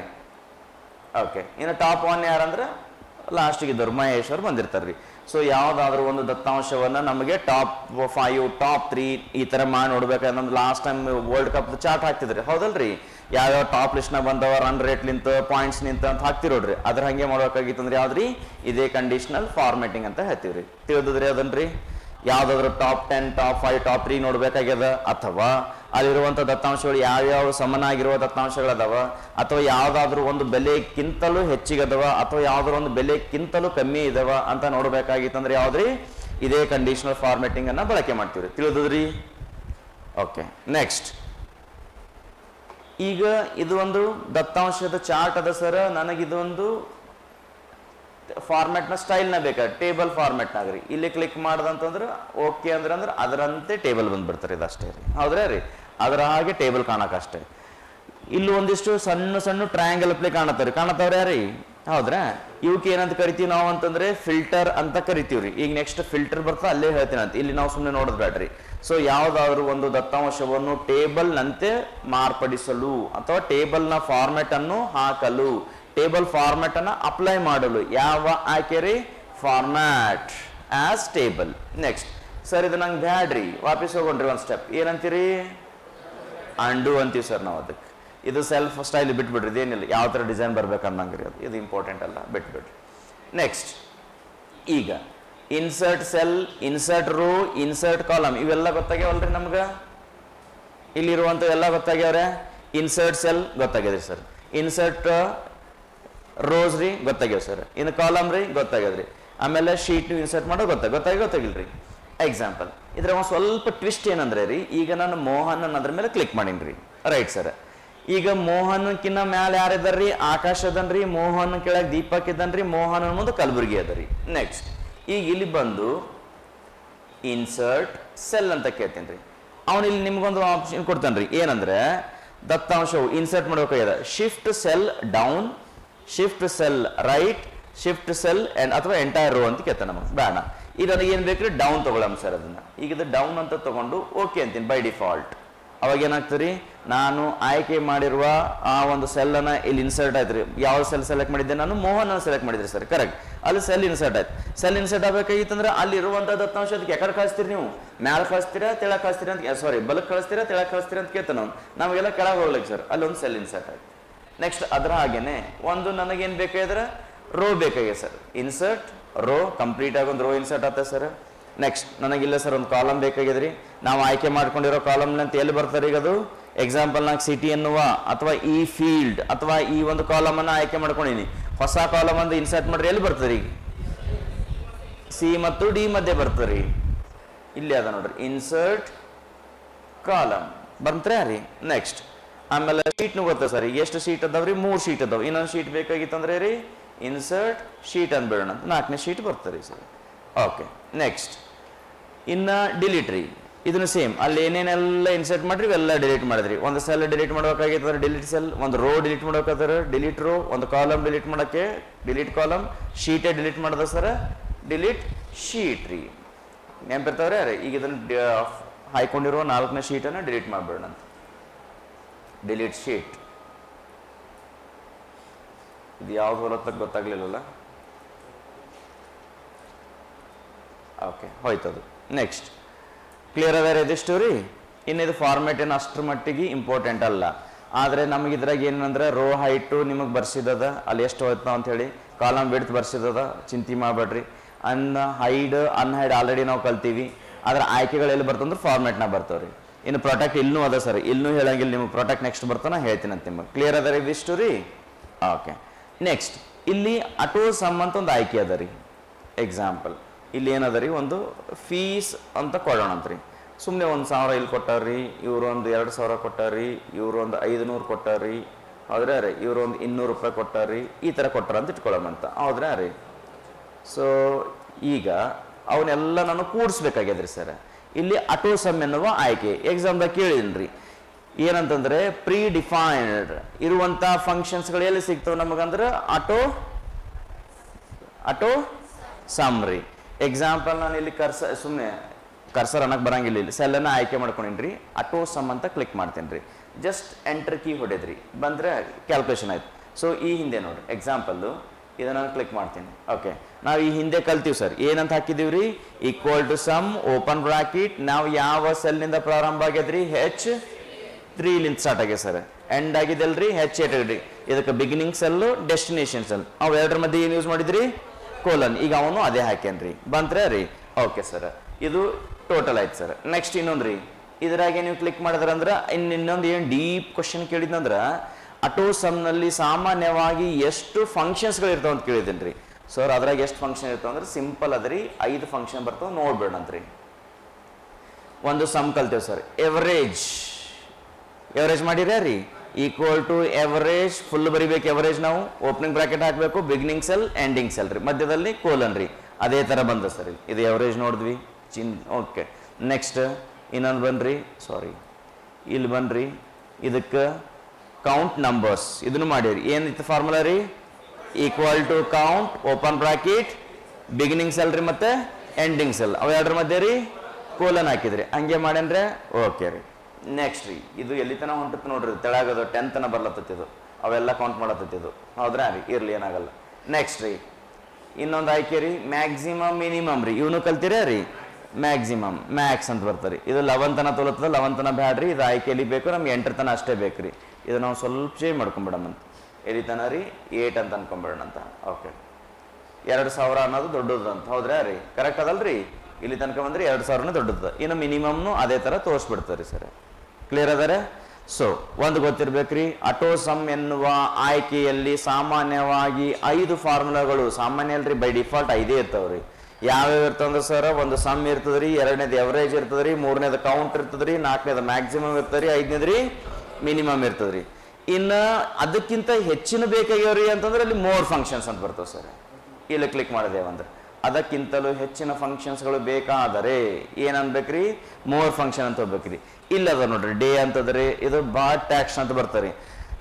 ಓಕೆ. ಇನ್ನು ಟಾಪ್ ಒನ್ ಯಾರಂದ್ರೆ ಲಾಸ್ಟಿಗೆ ಇದ್ದವ್ರು ಮಹೇಶ್ ಅವ್ರು ಬಂದಿರ್ತಾರ್ರಿ ಸೊ ಯಾವುದಾದ್ರೂ ಒಂದು ದತ್ತಾಂಶವನ್ನು ನಮಗೆ ಟಾಪ್ ಫೈವ್, ಟಾಪ್ ತ್ರೀ ಈ ಥರ ಮಾಡಿ ನೋಡ್ಬೇಕಂದ್ರೆ last time world cup chart ಹಾಕ್ತಿದ್ರಿ. ಹೌದಲ್ರಿ? ಯಾವ್ಯಾವ ಟಾಪ್ ಲಿಸ್ಟ್ನಾಗ ಬಂದವ ರನ್ ರೇಟ್ ನಿಂತ ಪಾಯಿಂಟ್ಸ್ ನಿಂತ ಅಂತ ಹಾಕ್ತಿರೋಡ್ರಿ ಅದ್ರ ಹಂಗೆ ಮಾಡ್ಬೇಕಾಗಿತ್ತು ಅಂದ್ರೆ ಯಾವ್ದ್ರಿ? ಇದೇ ಕಂಡೀಷನಲ್ ಫಾರ್ಮ್ಯಾಟಿಂಗ್ ಅಂತ ಹೇಳ್ತೀವ್ರಿ. ತಿಳಿದ್ರಿ ಅದನ್ರಿ? ಯಾವ್ದಾದ್ರು top ten top five top three ನೋಡ್ಬೇಕಾಗ್ಯದ? ಅಥವಾ ಅಲ್ಲಿರುವಂತ ದತ್ತಾಂಶಗಳು ಯಾವ್ಯಾವ ಸಮನಾಗಿರುವ ದತ್ತಾಂಶಗಳದಾವ? ಅಥವಾ ಯಾವುದಾದ್ರೂ ಒಂದು ಬೆಲೆಕ್ಕಿಂತಲೂ ಹೆಚ್ಚಿಗದವ? ಅಥವಾ ಯಾವ್ದಾದ್ರು ಒಂದು ಬೆಲೆಕ್ಕಿಂತಲೂ ಕಮ್ಮಿ ಇದಾವ ಅಂತ ನೋಡ್ಬೇಕಾಗಿತ್ತಂದ್ರೆ ಯಾವ್ದ್ರಿ? ಇದೇ ಕಂಡೀಷನಲ್ ಫಾರ್ಮ್ಯಾಟಿಂಗ್ ಅನ್ನ ಬಳಕೆ ಮಾಡ್ತೀವ್ರಿ. ತಿಳಿದ್ರಿ ಓಕೆ ನೆಕ್ಸ್ಟ್ ಈಗ ಇದು ಒಂದು ದತ್ತಾಂಶದ ಚಾರ್ಟ್ ಅದ ಸರ್ ನನಗಿದೊಂದು ಫಾರ್ಮ್ಯಾಟ್ನ ಸ್ಟೈಲ್ನ ಬೇಕಾ? ಟೇಬಲ್ ಫಾರ್ಮ್ಯಾಟ್ನಾಗ ರೀ ಇಲ್ಲಿ ಕ್ಲಿಕ್ ಮಾಡ್ದಂತಂದ್ರೆ ಓಕೆ ಅಂದ್ರೆ ಅಂದ್ರೆ ಅದರಂತೆ ಟೇಬಲ್ ಬಂದ್ಬಿಡ್ತಾರೆ ಅಷ್ಟೇ ರೀ. ಹೌದ್ರಾ ರೀ? ಅದರ ಹಾಗೆ ಟೇಬಲ್ ಕಾಣಕಷ್ಟೇ ಇಲ್ಲಿ ಒಂದಿಷ್ಟು ಸಣ್ಣ ಸಣ್ಣ ಟ್ರಯಾಂಗಲ್ ಪ್ಲೇ ರೀ ಕಾಣತ್ತವ್ರ ರೀ ಹೌದ್ರಾ? ಇವಕ್ಕೆ ಏನಂತ ಕರಿತೀವಿ ನಾವು ಅಂತಂದ್ರೆ ಫಿಲ್ಟರ್ ಅಂತ ಕರಿತೀವ್ರಿ. ಈಗ ನೆಕ್ಸ್ಟ್ ಫಿಲ್ಟರ್ ಬರ್ತಾ ಅಲ್ಲೇ ಹೇಳ್ತೀನಿ ಅಂತ ಇಲ್ಲಿ ನಾವು ಸುಮ್ಮನೆ ನೋಡೋದ್ ಬೇಡ್ರಿ ಸೊ ಯಾವುದಾದ್ರೂ ಒಂದು ದತ್ತಾಂಶವನ್ನು ಟೇಬಲ್ನಂತೆ ಮಾರ್ಪಡಿಸಲು ಅಥವಾ ಟೇಬಲ್ನ ಫಾರ್ಮೆಟನ್ನು ಹಾಕಲು, ಟೇಬಲ್ ಫಾರ್ಮ್ಯಾಟ್ ಅನ್ನ ಅಪ್ಲೈ ಮಾಡಲು ಯಾವ ಆಯ್ಕೆರಿ format as table. Next. Sir, ಇದು ನಂಗೆ ಬ್ಯಾಡ್ರಿ ವಾಪಸ್ ಹೋಗೊಂಡ್ರಿ ಒಂದು ಸ್ಟೆಪ್. ಏನಂತೀರಿ? ಅಂಡು ಅಂತೀವಿ ಸರ್ ನಾವು ಅದಕ್ಕೆ. ಇದು ಸೆಲ್ಫ್ ಸ್ಟೈಲ್ ಬಿಟ್ಬಿಡ್ರಿ ಇದೇನಿಲ್ಲ ಯಾವ ಥರ ಡಿಸೈನ್ ಬರ್ಬೇಕನ್ನಂಗ್ರಿ ಅದು. ಇದು ಇಂಪಾರ್ಟೆಂಟ್ ಅಲ್ಲ, ಬಿಟ್ಬಿಡ್ರಿ. ನೆಕ್ಸ್ಟ್. ಈಗ insert cell insert row insert column ಇವೆಲ್ಲ ಗೊತ್ತಾಗ್ಯಾವಲ್ರಿ ನಮ್ಗೆ? ಇಲ್ಲಿರುವಂಥ ಎಲ್ಲ ಗೊತ್ತಾಗ್ಯಾವ್ರೆ? ಇನ್ಸರ್ಟ್ ಸೆಲ್ ಗೊತ್ತಾಗ್ಯದ್ರಿ ಸರ್ ಇನ್ಸರ್ಟ್ ರೋಸ್ ರೀ ಗೊತ್ತಾಗ್ಯಾವ ಸರ್ ಇನ್ನು ಕಾಲಮ್ ರೀ ಗೊತ್ತಾಗ್ಯದ್ರಿ. ಆಮೇಲೆ ಶೀಟ್ ಇನ್ಸರ್ಟ್ ಮಾಡೋ ಗೊತ್ತಾಗ, ಗೊತ್ತಾಗಿ, ಗೊತ್ತಾಗಿಲ್ರಿ. ಎಕ್ಸಾಂಪಲ್ ಇದ್ರ ಒಂದು ಸ್ವಲ್ಪ ಟ್ವಿಸ್ಟ್ ಏನಂದ್ರೆ ರೀ, ಈಗ ನಾನು ಮೋಹನ್ ಅನ್ನೋದ್ರ ಮೇಲೆ ಕ್ಲಿಕ್ ಮಾಡೀನಿ ರೀ. ರೈಟ್ ಸರ್ ಈಗ ಮೋಹನ್ಕಿನ್ನ ಮ್ಯಾಲೆ ಯಾರಿದಾರ್ರಿ? ಆಕಾಶ್ ಅದನ್ರಿ ಮೋಹನ್ ಕೆಳಗೆ ದೀಪಕ್ ಇದ್ದನ್ರಿ ಮೋಹನ್ ಅನ್ನೋದು ಕಲಬುರ್ಗಿ ಅದರಿ ನೆಕ್ಸ್ಟ್ ಈಗ ಇಲ್ಲಿ ಬಂದು ಇನ್ಸರ್ಟ್ ಸೆಲ್ ಅಂತ ಕೇಳ್ತೀನಿ ರೀ. ಅವನು ಇಲ್ಲಿ ನಿಮ್ಗೊಂದು ಆಪ್ಷನ್ ಕೊಡ್ತಾನೆ ರೀ. ಏನಂದ್ರೆ ದತ್ತಾಂಶವು ಇನ್ಸರ್ಟ್ ಮಾಡಬೇಕಾಗಿದೆ. Shift cell down shift cell right shift cell ಅಥವಾ ಎಂಟೈರ್ ರೋ ಅಂತ ಕೇಳ್ತಾನೆ ನಮಗೆ. ಬೇಡ. ಈಗ ನನಗೆ ಏನು ಬೇಕ್ರಿ ಡೌನ್ ತೊಗೊಳಮ್ ಸರ್ ಅದನ್ನು. ಈಗ ಇದು ಡೌನ್ ಅಂತ ತೊಗೊಂಡು ಓಕೆ ಅಂತೀನಿ ಬೈ ಡಿಫಾಲ್ಟ್ ಅವಾಗ ಏನಾಗ್ತದೆ ನಾನು ಆಯ್ಕೆ ಮಾಡಿರುವ ಆ ಒಂದು ಸೆಲ್ಲನ್ನು ಇಲ್ಲಿ ಇನ್ಸರ್ಟ್ ಆಯ್ತು ಯಾವ ಸೆಲ್ ಸೆಲೆಕ್ಟ್ ಮಾಡಿದ್ದೆ? ನಾನು ಮೋಹನ್ ಸೆಲೆಕ್ಟ್ ಮಾಡಿದ್ರಿ ಸರ್ ಕರೆಕ್ಟ್ ಅಲ್ಲಿ ಸೆಲ್ ಇನ್ಸರ್ಟ್ ಆಯ್ತು. ಸೆಲ್ ಇನ್ಸರ್ಟ್ ಆಗಬೇಕಾಗಿತ್ತಂದ್ರೆ ಅಲ್ಲಿ ಇರುವಂಥ ದತ್ತಾಂಶ ಅದಕ್ಕೆ ಯಾಕಡೆ ಕಳಿಸ್ತೀರಿ ನೀವು? ಮ್ಯಾಲ ಕಳಿಸ್ತೀರಾ? ತೆಳಗೆ ಕಳಿಸ್ತೀರಾ ಅಂತ ಸಾರಿ ಬಲಕ್ ಕಳಿಸ್ತೀರಾ? ತೆಳಗೆ ಕಳಿಸ್ತೀರಾ ಅಂತ ಕೇಳ್ತಾನೆ ನಮಗೆಲ್ಲ ಕೆಳಗೆ ಹೋಗ್ಲಿಕ್ಕೆ ಸರ್ ಅಲ್ಲಿ ಒಂದು ಸೆಲ್ ಇನ್ಸರ್ಟ್ ಆಯ್ತು. ನೆಕ್ಸ್ಟ್ ಅದ್ರ ಹಾಗೇನೆ ಒಂದು ನನಗೇನು ಬೇಕಾಗಿದ್ರೆ ರೋ ಬೇಕಾಗಿದೆ ಸರ್ ಇನ್ಸರ್ಟ್ ರೋ ಕಂಪ್ಲೀಟ್ ಆಗಿ ಒಂದು ರೋ ಇನ್ಸರ್ಟ್ ಆಗ್ತದೆ ಸರ್ ನೆಕ್ಸ್ಟ್ ನನಗಿಲ್ಲ ಸರ್ ಒಂದು ಕಾಲಮ್ ಬೇಕಾಗಿದ್ರಿ. ನಾವು ಆಯ್ಕೆ ಮಾಡ್ಕೊಂಡಿರೋ ಕಾಲಮ್ನಂತ ಎಲ್ಲಿ ಬರ್ತಾರೆ ಈಗ ಅದು? ಎಕ್ಸಾಂಪಲ್ ನಾಗ ಸಿಟಿ ಎನ್ನುವ ಅಥವಾ ಈ ಫೀಲ್ಡ್ ಅಥವಾ ಈ ಒಂದು ಕಾಲಮ್ ಅನ್ನ ಆಯ್ಕೆ ಮಾಡ್ಕೊಂಡಿನಿ. ಹೊಸ ಕಾಲಮ್ ಅಂತ ಇನ್ಸರ್ಟ್ ಮಾಡ್ರಿ, ಎಲ್ಲಿ ಬರ್ತದೆ ಈಗ? ಸಿ ಮತ್ತು ಡಿ ಮಧ್ಯೆ ಬರ್ತದೆ ಇಲ್ಲಿ ಅದ ನೋಡ್ರಿ ಇನ್ಸರ್ಟ್ ಕಾಲಮ್ ಬಂತ್ರೆ ರೀ? ನೆಕ್ಸ್ಟ್ ಆಮೇಲೆ ಶೀಟ್ನು ಬರ್ತದೆ ಸರ್ ಎಷ್ಟು ಶೀಟ್ ಅದಾವ್ರಿ? ಮೂರು ಶೀಟ್ ಅದಾವ. ಇನ್ನೊಂದು ಶೀಟ್ ಬೇಕಾಗಿತ್ತಂದ್ರೆ ರೀ? ಇನ್ಸರ್ಟ್ ಶೀಟ್ ಅಂದ್ಬಿಡೋಣ ನಾಲ್ಕನೇ ಶೀಟ್ ಬರ್ತದೆ ಸರ್ ಓಕೆ ನೆಕ್ಸ್ಟ್ ಇನ್ನು ಡಿಲೀಟ್ ರೀ. ಇದನ್ನು ಸೇಮ್ ಅಲ್ಲಿ ಏನೇನೆಲ್ಲ ಇನ್ಸರ್ಟ್ ಮಾಡಿರಿ, ಇವೆಲ್ಲ ಡಿಲೀಟ್ ಮಾಡಿದ್ರಿ. ಒಂದು ಸೆಲ್ ಡಿಲೀಟ್ ಮಾಡ್ಬೇಕಾಗಿತ್ತಂದ್ರೆ ಡಿಲೀಟ್ ಸೆಲ್ ಒಂದು ರೋ ಡಿಲೀಟ್ ಮಾಡಬೇಕಾದ್ರೆ ಡಿಲೀಟ್ ರೋ ಒಂದು ಕಾಲಮ್ ಡಿಲೀಟ್ ಮಾಡೋಕ್ಕೆ ಡಿಲೀಟ್ ಕಾಲಮ್ ಶೀಟೇ ಡಿಲೀಟ್ ಮಾಡಿದ ಸರ ಡಿಲೀಟ್ ಶೀಟ್ ರೀ. ನೆನಪಿರ್ತಾವ್ರೆ? ರೀ ಈಗ ಇದನ್ನು ಹಾಯ್ಕೊಂಡಿರೋ ನಾಲ್ಕನೇ ಶೀಟನ್ನು ಡಿಲೀಟ್ ಅಂತ. ಡಿಲೀಟ್ ಶೀಟ್ ಇದು ಯಾವ್ದು ಹೊಲತ್ತ ಗೊತ್ತಾಗ್ಲಿಲ್ಲಲ್ಲ? ಓಕೆ ಹೋಯ್ತದು. ನೆಕ್ಸ್ಟ್ ಕ್ಲಿಯರ್ ಅದ ಇದಿಷ್ಟು ರೀ ಇನ್ನು ಇದು ಫಾರ್ಮೇಟ್ ಏನು ಅಷ್ಟರ ಮಟ್ಟಿಗೆ ಇಂಪಾರ್ಟೆಂಟ್ ಅಲ್ಲ. ಆದರೆ ನಮಗೆ ಇದ್ರಾಗ ಏನಂದ್ರೆ ರೋ ಹೈಟು ನಿಮಗೆ ಬರ್ಸಿದದ, ಅಲ್ಲಿ ಎಷ್ಟು ಹೋಯ್ತು ಅಂತ ಹೇಳಿ ಕಾಲಮ್ ಬಿಡ್ತು ಬರ್ಸಿದದ, ಚಿಂತೆ ಮಾಡಬೇಡ್ರಿ. ಅನ್ ಹೈಡ್ ಅನ್ಹೈಡ್ ಆಲ್ರೆಡಿ ನಾವು ಕಲ್ತೀವಿ. ಆದ್ರೆ ಆಯ್ಕೆಗಳು ಎಲ್ಲಿ ಬರ್ತಂದ್ರೆ ಫಾರ್ಮೇಟ್ನಾಗ ರೀ ಇನ್ನು ಪ್ರಾಡಕ್ಟ್ ಇಲ್ಲೂ ಅದ ಸರ್ ಇಲ್ಲೂ ಹೇಳಂಗಿಲ್ಲ ನಿಮಗೆ ಪ್ರಾಡಕ್ಟ್ ನೆಕ್ಸ್ಟ್ ಬರ್ತಾನ ಹೇಳ್ತೀನಿ ಅಂತ ನಿಮಗೆ. ಕ್ಲಿಯರ್ ಅದ ರೀ ಇಷ್ಟು ರೀ ಓಕೆ ನೆಕ್ಸ್ಟ್ ಇಲ್ಲಿ ಅಟೋ ಸಮ್ ಅಂತ ಒಂದು ಆಯ್ಕೆ ಅದ ರೀ. ಎಕ್ಸಾಂಪಲ್ ಇಲ್ಲಿ ಏನದ ರೀ ಒಂದು ಫೀಸ್ ಅಂತ ಕೊಡೋಣ ರೀ. ಸುಮ್ಮನೆ ಒಂದು ಸಾವಿರ ಇಲ್ಲಿ ಕೊಟ್ಟಾರ್ರಿ ಇವರು ಒಂದು ಎರಡು ಸಾವಿರ ಕೊಟ್ಟಾರ್ರಿ ಇವರು ಒಂದು ಐದುನೂರು ಕೊಟ್ಟಾರ್ರಿ ಆದರೆ ಅರೆ, ಇವರು ಒಂದು ಇನ್ನೂರು ರೂಪಾಯಿ ಕೊಟ್ಟಾರ್ರಿ ಈ ಥರ ಕೊಟ್ಟಾರ ಅಂತ ಇಟ್ಕೊಳ್ಳೋಣಂತ ಹೌದ್ರೆ ರೀ ಸೊ ಈಗ ಅವನ್ನೆಲ್ಲ ನಾನು ಕೂಡಿಸ್ಬೇಕಾಗ್ಯದ್ರಿ ಸರ್. ಇಲ್ಲಿ ಅಟೋ ಸಮ್ ಎನ್ನುವ ಆಯ್ಕೆ ಎಕ್ಸಾಮ್ದಾಗ ಕೇಳಿದ್ರಿ ಏನಂತಂದರೆ ಪ್ರೀ ಡಿಫೈನ್ಡ್ ಇರುವಂಥ ಫಂಕ್ಷನ್ಸ್ಗಳು ಎಲ್ಲಿ ಸಿಗ್ತವೆ ನಮಗಂದ್ರೆ ಆಟೋ ಆಟೋ ಸಮ್ರಿ ಎಕ್ಸಾಂಪಲ್ ನಾನು ಇಲ್ಲಿ ಕರ್ಸ ಸುಮ್ಮನೆ ಕರ್ಸರ್ ಅನ್ನಕ್ಕೆ ಬರಂಗಿಲ್ಲ ಇಲ್ಲಿ. ಸೆಲ್ಲನ್ನು ಆಯ್ಕೆ ಮಾಡ್ಕೊಂಡಿನ್ರಿ ಅಟೋ ಸಮ್ ಅಂತ ಕ್ಲಿಕ್ ಮಾಡ್ತೀನಿ ರೀ ಜಸ್ಟ್ ಎಂಟರ್ ಕೀ ಹೊಡೆದ್ರಿ. ಬಂದ್ರೆ ಕ್ಯಾಲ್ಕುಲೇಷನ್ ಆಯ್ತು. ಸೊ ಈ ಹಿಂದೆ ನೋಡ್ರಿ. ಎಕ್ಸಾಂಪಲ್ಲು ಇದನ್ನ ಕ್ಲಿಕ್ ಮಾಡ್ತೀನಿ. ಓಕೆ ನಾವು ಈ ಹಿಂದೆ ಕಲ್ತೀವಿ ಸರ್ ಏನಂತ ಹಾಕಿದೀವಿ ರೀ equal to sum open bracket ನಾವು ಯಾವ ಸೆಲ್ನಿಂದ ಪ್ರಾರಂಭ ಆಗ್ಯದ್ರಿ ಹೆಚ್ ತ್ರೀಲಿಂದ ಸ್ಟಾರ್ಟ್ ಆಗ್ಯದ ಸರ್ ಎಂಡ್ ಆಗಿದೆಲ್ರಿ? ಹೆಚ್ ಏಟ್ ಇದಕ್ಕೆ ಬಿಗಿನಿಂಗ್ ಸೆಲ್ಲು ಡೆಸ್ಟಿನೇಷನ್ ಸೆಲ್ ಅವು ಎರಡರ ಮಧ್ಯೆ ಏನು ಯೂಸ್ ಮಾಡಿದ್ರಿ? ಕೋಲನ್ ಈಗ ಅವನು ಅದೇ ಹಾಕೇನ್ರಿ ಬಂದ್ರೆ ರೀ? ಓಕೆ ಸರ್ ಇದು ಟೋಟಲ್ ಆಯ್ತು ಸರ್ ನೆಕ್ಸ್ಟ್ ಇನ್ನೊಂದು ರೀ ಇದ್ರಾಗೆ ನೀವು ಕ್ಲಿಕ್ ಮಾಡಿದ್ರಂದ್ರೆ ಇನ್ನು ಇನ್ನೊಂದು ಏನು ಡೀಪ್ ಕ್ವಶನ್ ಕೇಳಿದ್ನಂದ್ರೆ ಅಟೋ ಸಮ್ನಲ್ಲಿ ಸಾಮಾನ್ಯವಾಗಿ ಎಷ್ಟು ಫಂಕ್ಷನ್ಸ್ಗಳು ಇರ್ತಾವ ಅಂತ ಕೇಳಿದ್ದೀನಿ ರೀ ಸರ್ ಅದ್ರಾಗ ಎಷ್ಟು ಫಂಕ್ಷನ್ ಇರ್ತಾವ ಅಂದ್ರೆ ಸಿಂಪಲ್ ಅದ್ರಿ ಐದು ಫಂಕ್ಷನ್ ಬರ್ತಾವ, ನೋಡ್ಬೇಡಂತ್ರಿ. ಒಂದು ಸಮ್ ಕಲ್ತೇವೆ ಸರ್ ಎವರೇಜ್ ಎವರೇಜ್ ಮಾಡಿರ್ಯಾ ರೀ ಈಕ್ವಲ್ ಟು ಎವರೇಜ್ ಫುಲ್ ಬರಿಬೇಕು ಎವರೇಜ್ ನಾವು. ಓಪನಿಂಗ್ ಬ್ರಾಕೆಟ್ ಹಾಕಬೇಕು ಬಿಗಿನಿಂಗ್ ಸೆಲ್ ಎಂಡಿಂಗ್ ಸೆಲ್ ರೀ. ಮಧ್ಯದಲ್ಲಿ ಕೋಲನ್ ರೀ. ಅದೇ ಥರ ಬಂದ ಸರ್ ಇದು. ಎವರೇಜ್ ನೋಡಿದ್ವಿ. ಚಿನ್ ಓಕೆ ನೆಕ್ಸ್ಟ್ ಇನ್ನೊಂದು ಬನ್ರಿ. ಸಾರಿ ಇಲ್ಲಿ ಬನ್ನಿರಿ ಇದಕ್ಕೆ ಕೌಂಟ್ ನಂಬರ್ಸ್ ಇದನ್ನು ಮಾಡಿರಿ. ಏನಿತ್ತು ಫಾರ್ಮುಲಾ ರೀ? Equal to count open bracket beginning cell ರೀ ಮತ್ತೆ ಎಂಡಿಂಗ್ ಸೆಲ್ ಅವು ಎರಡರ ಮಧ್ಯೆ ರೀ ಕೋಲನ್ ಹಾಕಿದ್ರಿ. ಹಂಗೆ ಮಾಡೇನ್ರೆ ಓಕೆ ರೀ. ನೆಕ್ಸ್ಟ್ ರೀ ಇದು ಎಲ್ಲಿ ತನ ಹೊಂಟತ್ತು ನೋಡ್ರಿ ತೆಳಗದು ಟೆಂತನ ತನ ಬರ್ಲತ್ತೈತಿ ಇದು. ಅವೆಲ್ಲ ಕೌಂಟ್ ಮಾಡತ್ತತ್ತಿದು ಹೌದ್ರಾ ರೀ? ಇರ್ಲಿ, ಏನಾಗಲ್ಲ. ನೆಕ್ಸ್ಟ್ ರೀ. ಇನ್ನೊಂದು ಆಯ್ಕೆ ರೀ ಮ್ಯಾಕ್ಸಿಮಮ್ ಮಿನಿಮಮ್ ರೀ. ಇವನು ಕಲ್ತೀರಾ ರೀ? ಮ್ಯಾಕ್ಸಿಮಮ್ ಮ್ಯಾಕ್ಸ್ ಅಂತ ಬರ್ತಾರೆ ಇದು ಲವಂತನ ತನ ತೊಲತ್ತದ ಲೆವೆನ್ ತನ ಬ್ಯಾಡ್ರಿ. ಇದು ಆಯ್ಕೆ ಎಲ್ಲಿ ಬೇಕು? ನಮ್ಗೆ ಎಂಟರ ತನ ಅಷ್ಟೇ ಬೇಕು ರೀ. ಇದು ನಾವು ಸ್ವಲ್ಪ ಚೇಂಜ್ ಮಾಡ್ಕೊಂಬಿಡಮಂತ ಎಲ್ಲಿ ತನ ರೀ? ಏಟ್ ಅಂತ ಅನ್ಕೊಂಬಿಡೋಣ ಅಂತ. ಓಕೆ ಎರಡು ಸಾವಿರ ಅನ್ನೋದು ದೊಡ್ಡದು ಅಂತ. ಹೌದ್ರಾ ರೀ? ಕರೆಕ್ಟ್ ಅದಲ್ರಿ? ಇಲ್ಲಿ ತನಕ ಬಂದ್ರೆ ಎರಡು ಸಾವಿರನೇ ದೊಡ್ಡದು. ಇನ್ನು ಮಿನಿಮಮ್ನು ಅದೇ ಥರ ತೋರಿಸ್ಬಿಡ್ತಾರೆ ಸರ್. ಕ್ಲಿಯರ್ ಅದಾರೆ? ಸೊ ಒಂದು ಗೊತ್ತಿರ್ಬೇಕ್ರಿ, ಅಟೋಸಮ್ ಎನ್ನುವ ಆಯ್ಕೆಯಲ್ಲಿ ಸಾಮಾನ್ಯವಾಗಿ ಐದು ಫಾರ್ಮುಲಾಗಳು, ಸಾಮಾನ್ಯ ಅಲ್ರಿ ಬೈ ಡಿಫಾಲ್ಟ್ ಐದೇ ಇರ್ತಾವ್ರಿ. ಯಾವ್ಯಾವ ಇರ್ತಂದ್ರೆ ಸರ್, ಒಂದು ಸಮ್ ಇರ್ತದ್ರಿ, ಎರಡನೇದು ಎವರೇಜ್ ಇರ್ತದ್ರಿ, ಮೂರನೇದು ಕೌಂಟ್ ಇರ್ತದ್ರಿ, ನಾಲ್ಕನೇದು ಮ್ಯಾಕ್ಸಿಮಮ್ ಇರ್ತದ್ರಿ ಐದನೇದು ರೀ ಮಿನಿಮಮ್ ಇರ್ತದ್ರಿ. ಇನ್ನು ಅದಕ್ಕಿಂತ ಹೆಚ್ಚಿನ ಬೇಕಾಗ್ಯಾವ್ರಿ ಅಂತಂದ್ರೆ ಅಲ್ಲಿ ಮೋರ್ ಫಂಕ್ಷನ್ಸ್ ಅಂತ ಬರ್ತವೆ ಸರ್. ಇಲ್ಲಿ ಕ್ಲಿಕ್ ಮಾಡಿದೇವಂದ್ರೆ. ಅದಕ್ಕಿಂತಲೂ ಹೆಚ್ಚಿನ ಫಂಕ್ಷನ್ಸ್ಗಳು ಬೇಕಾದರೆ ಏನನ್ಬೇಕ್ರಿ? ಮೋರ್ ಫಂಕ್ಷನ್ ಅಂತ ಹೋಗ್ಬೇಕ್ರಿ. ಇಲ್ಲ ಅದ ನೋಡ್ರಿ ಡೇ ಅಂತಂದ್ರೆ ಇದು ಬಾಟ್ ಟ್ಯಾಕ್ಸ್ ಅಂತ ಬರ್ತಾರೆ.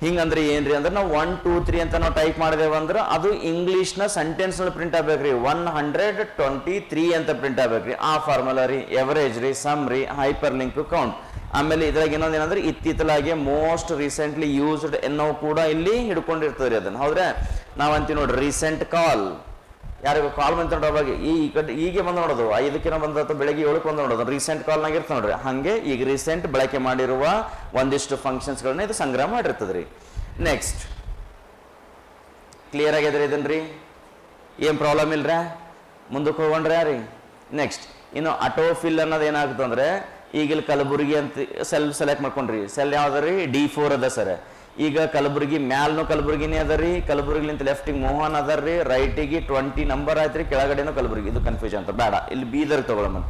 ಹಿಂಗಂದ್ರೆ ಏನ್ರಿ ಅಂದ್ರೆ ನಾವು ಒನ್ ಟೂ ತ್ರೀ ಅಂತ ನಾವು ಟೈಪ್ ಮಾಡಿದೇವಂದ್ರೆ ಅದು ಇಂಗ್ಲೀಷ್ನ ಸೆಂಟೆನ್ಸ್ನಲ್ಲಿ ಪ್ರಿಂಟ್ ಆಗ್ಬೇಕ್ರಿ. ಒನ್ ಹಂಡ್ರೆಡ್ ಟ್ವೆಂಟಿ ತ್ರೀ ಅಂತ ಪ್ರಿಂಟ್ ಆಗ್ಬೇಕ್ರಿ. ಆ ಫಾರ್ಮುಲಾ ರೀ ಎವರೇಜ್ ರೀ ಸಮ್ ರೀ ಹೈಪರ್ ಲಿಂಕ್ ಕೌಂಟ್ ಆಮೇಲೆ ಇದ್ರಾಗ ಇನ್ನೊಂದು ಏನಂದ್ರೆ ಇತ್ತಿತ್ತಲಾಗೆ ಮೋಸ್ಟ್ ರೀಸೆಂಟ್ಲಿ ಯೂಸ್ಡ್ ಎನ್ನೋ ಕೂಡ ಇಲ್ಲಿ ಹಿಡ್ಕೊಂಡಿರ್ತದ್ರಿ ಅದನ್ನ. ಹೌದ್ರೆ? ನಾವಂತೀವಿ ನೋಡ್ರಿ ರೀಸೆಂಟ್ ಕಾಲ್ ಯಾರಿಗೂ ಕಾಲ್ ಬಂತ ಅವಾಗ ಈ ಕಡೆ ಹೀಗೆ ಬಂದು ನೋಡೋದು ಐದಕ್ಕಿನ ಬಂದ ಬೆಳಗ್ಗೆ ಏಳಕ್ಕೆ ಬಂದು ನೋಡೋದು ರೀಸೆಂಟ್ ಕಾಲ್ನಾಗ ಇರ್ತದೆ ನೋಡ್ರಿ. ಹಾಗೆ ಈಗ ರೀಸೆಂಟ್ ಬಳಕೆ ಮಾಡಿರುವ ಒಂದಿಷ್ಟು ಫಂಕ್ಷನ್ಸ್ಗಳನ್ನ ಇದು ಸಂಗ್ರಹ ಮಾಡಿರ್ತದ್ರಿ. ನೆಕ್ಸ್ಟ್ ಕ್ಲಿಯರ್ ಆಗ್ಯದ್ರಿ ಇದನ್ರಿ? ಏನು ಪ್ರಾಬ್ಲಮ್ ಇಲ್ರ? ಮುಂದಕ್ಕೆ ಹೋಗೊಂಡ್ರೆ ರೀ ನೆಕ್ಸ್ಟ್ ಇನ್ನು ಆಟೋಫಿಲ್ ಅನ್ನೋದು ಏನಾಗುತ್ತೆ ಅಂದ್ರೆ ಈಗ ಇಲ್ಲಿ ಕಲಬುರಗಿ ಅಂತ ಸೆಲ್ ಸೆಲೆಕ್ಟ್ ಮಾಡ್ಕೊಂಡ್ರಿ. ಸೆಲ್ ಯಾವ್ದ್ರಿ? ಡಿ ಫೋರ್ ಅದ ಸರ್ ಈಗ ಕಲಬುರಗಿ ಮ್ಯಾಲ್ನು ಕಲಬುರಗಿನೇ ಅದ ರೀ ಲೆಫ್ಟಿಗೆ ಮೋಹನ್ ಅದ ರೀ ರೈಟಿಗೆ ಟ್ವೆಂಟಿ ನಂಬರ್ ಆಯ್ತು ರೀ, ಕೆಳಗಡೆನೂ ಕಲಬುರಗಿ. ಇದು ಕನ್ಫ್ಯೂಷನ್ ಅಂತ, ಬೇಡ. ಇಲ್ಲಿ ಬೀದರ್ ತಗೊಳಮಂತ.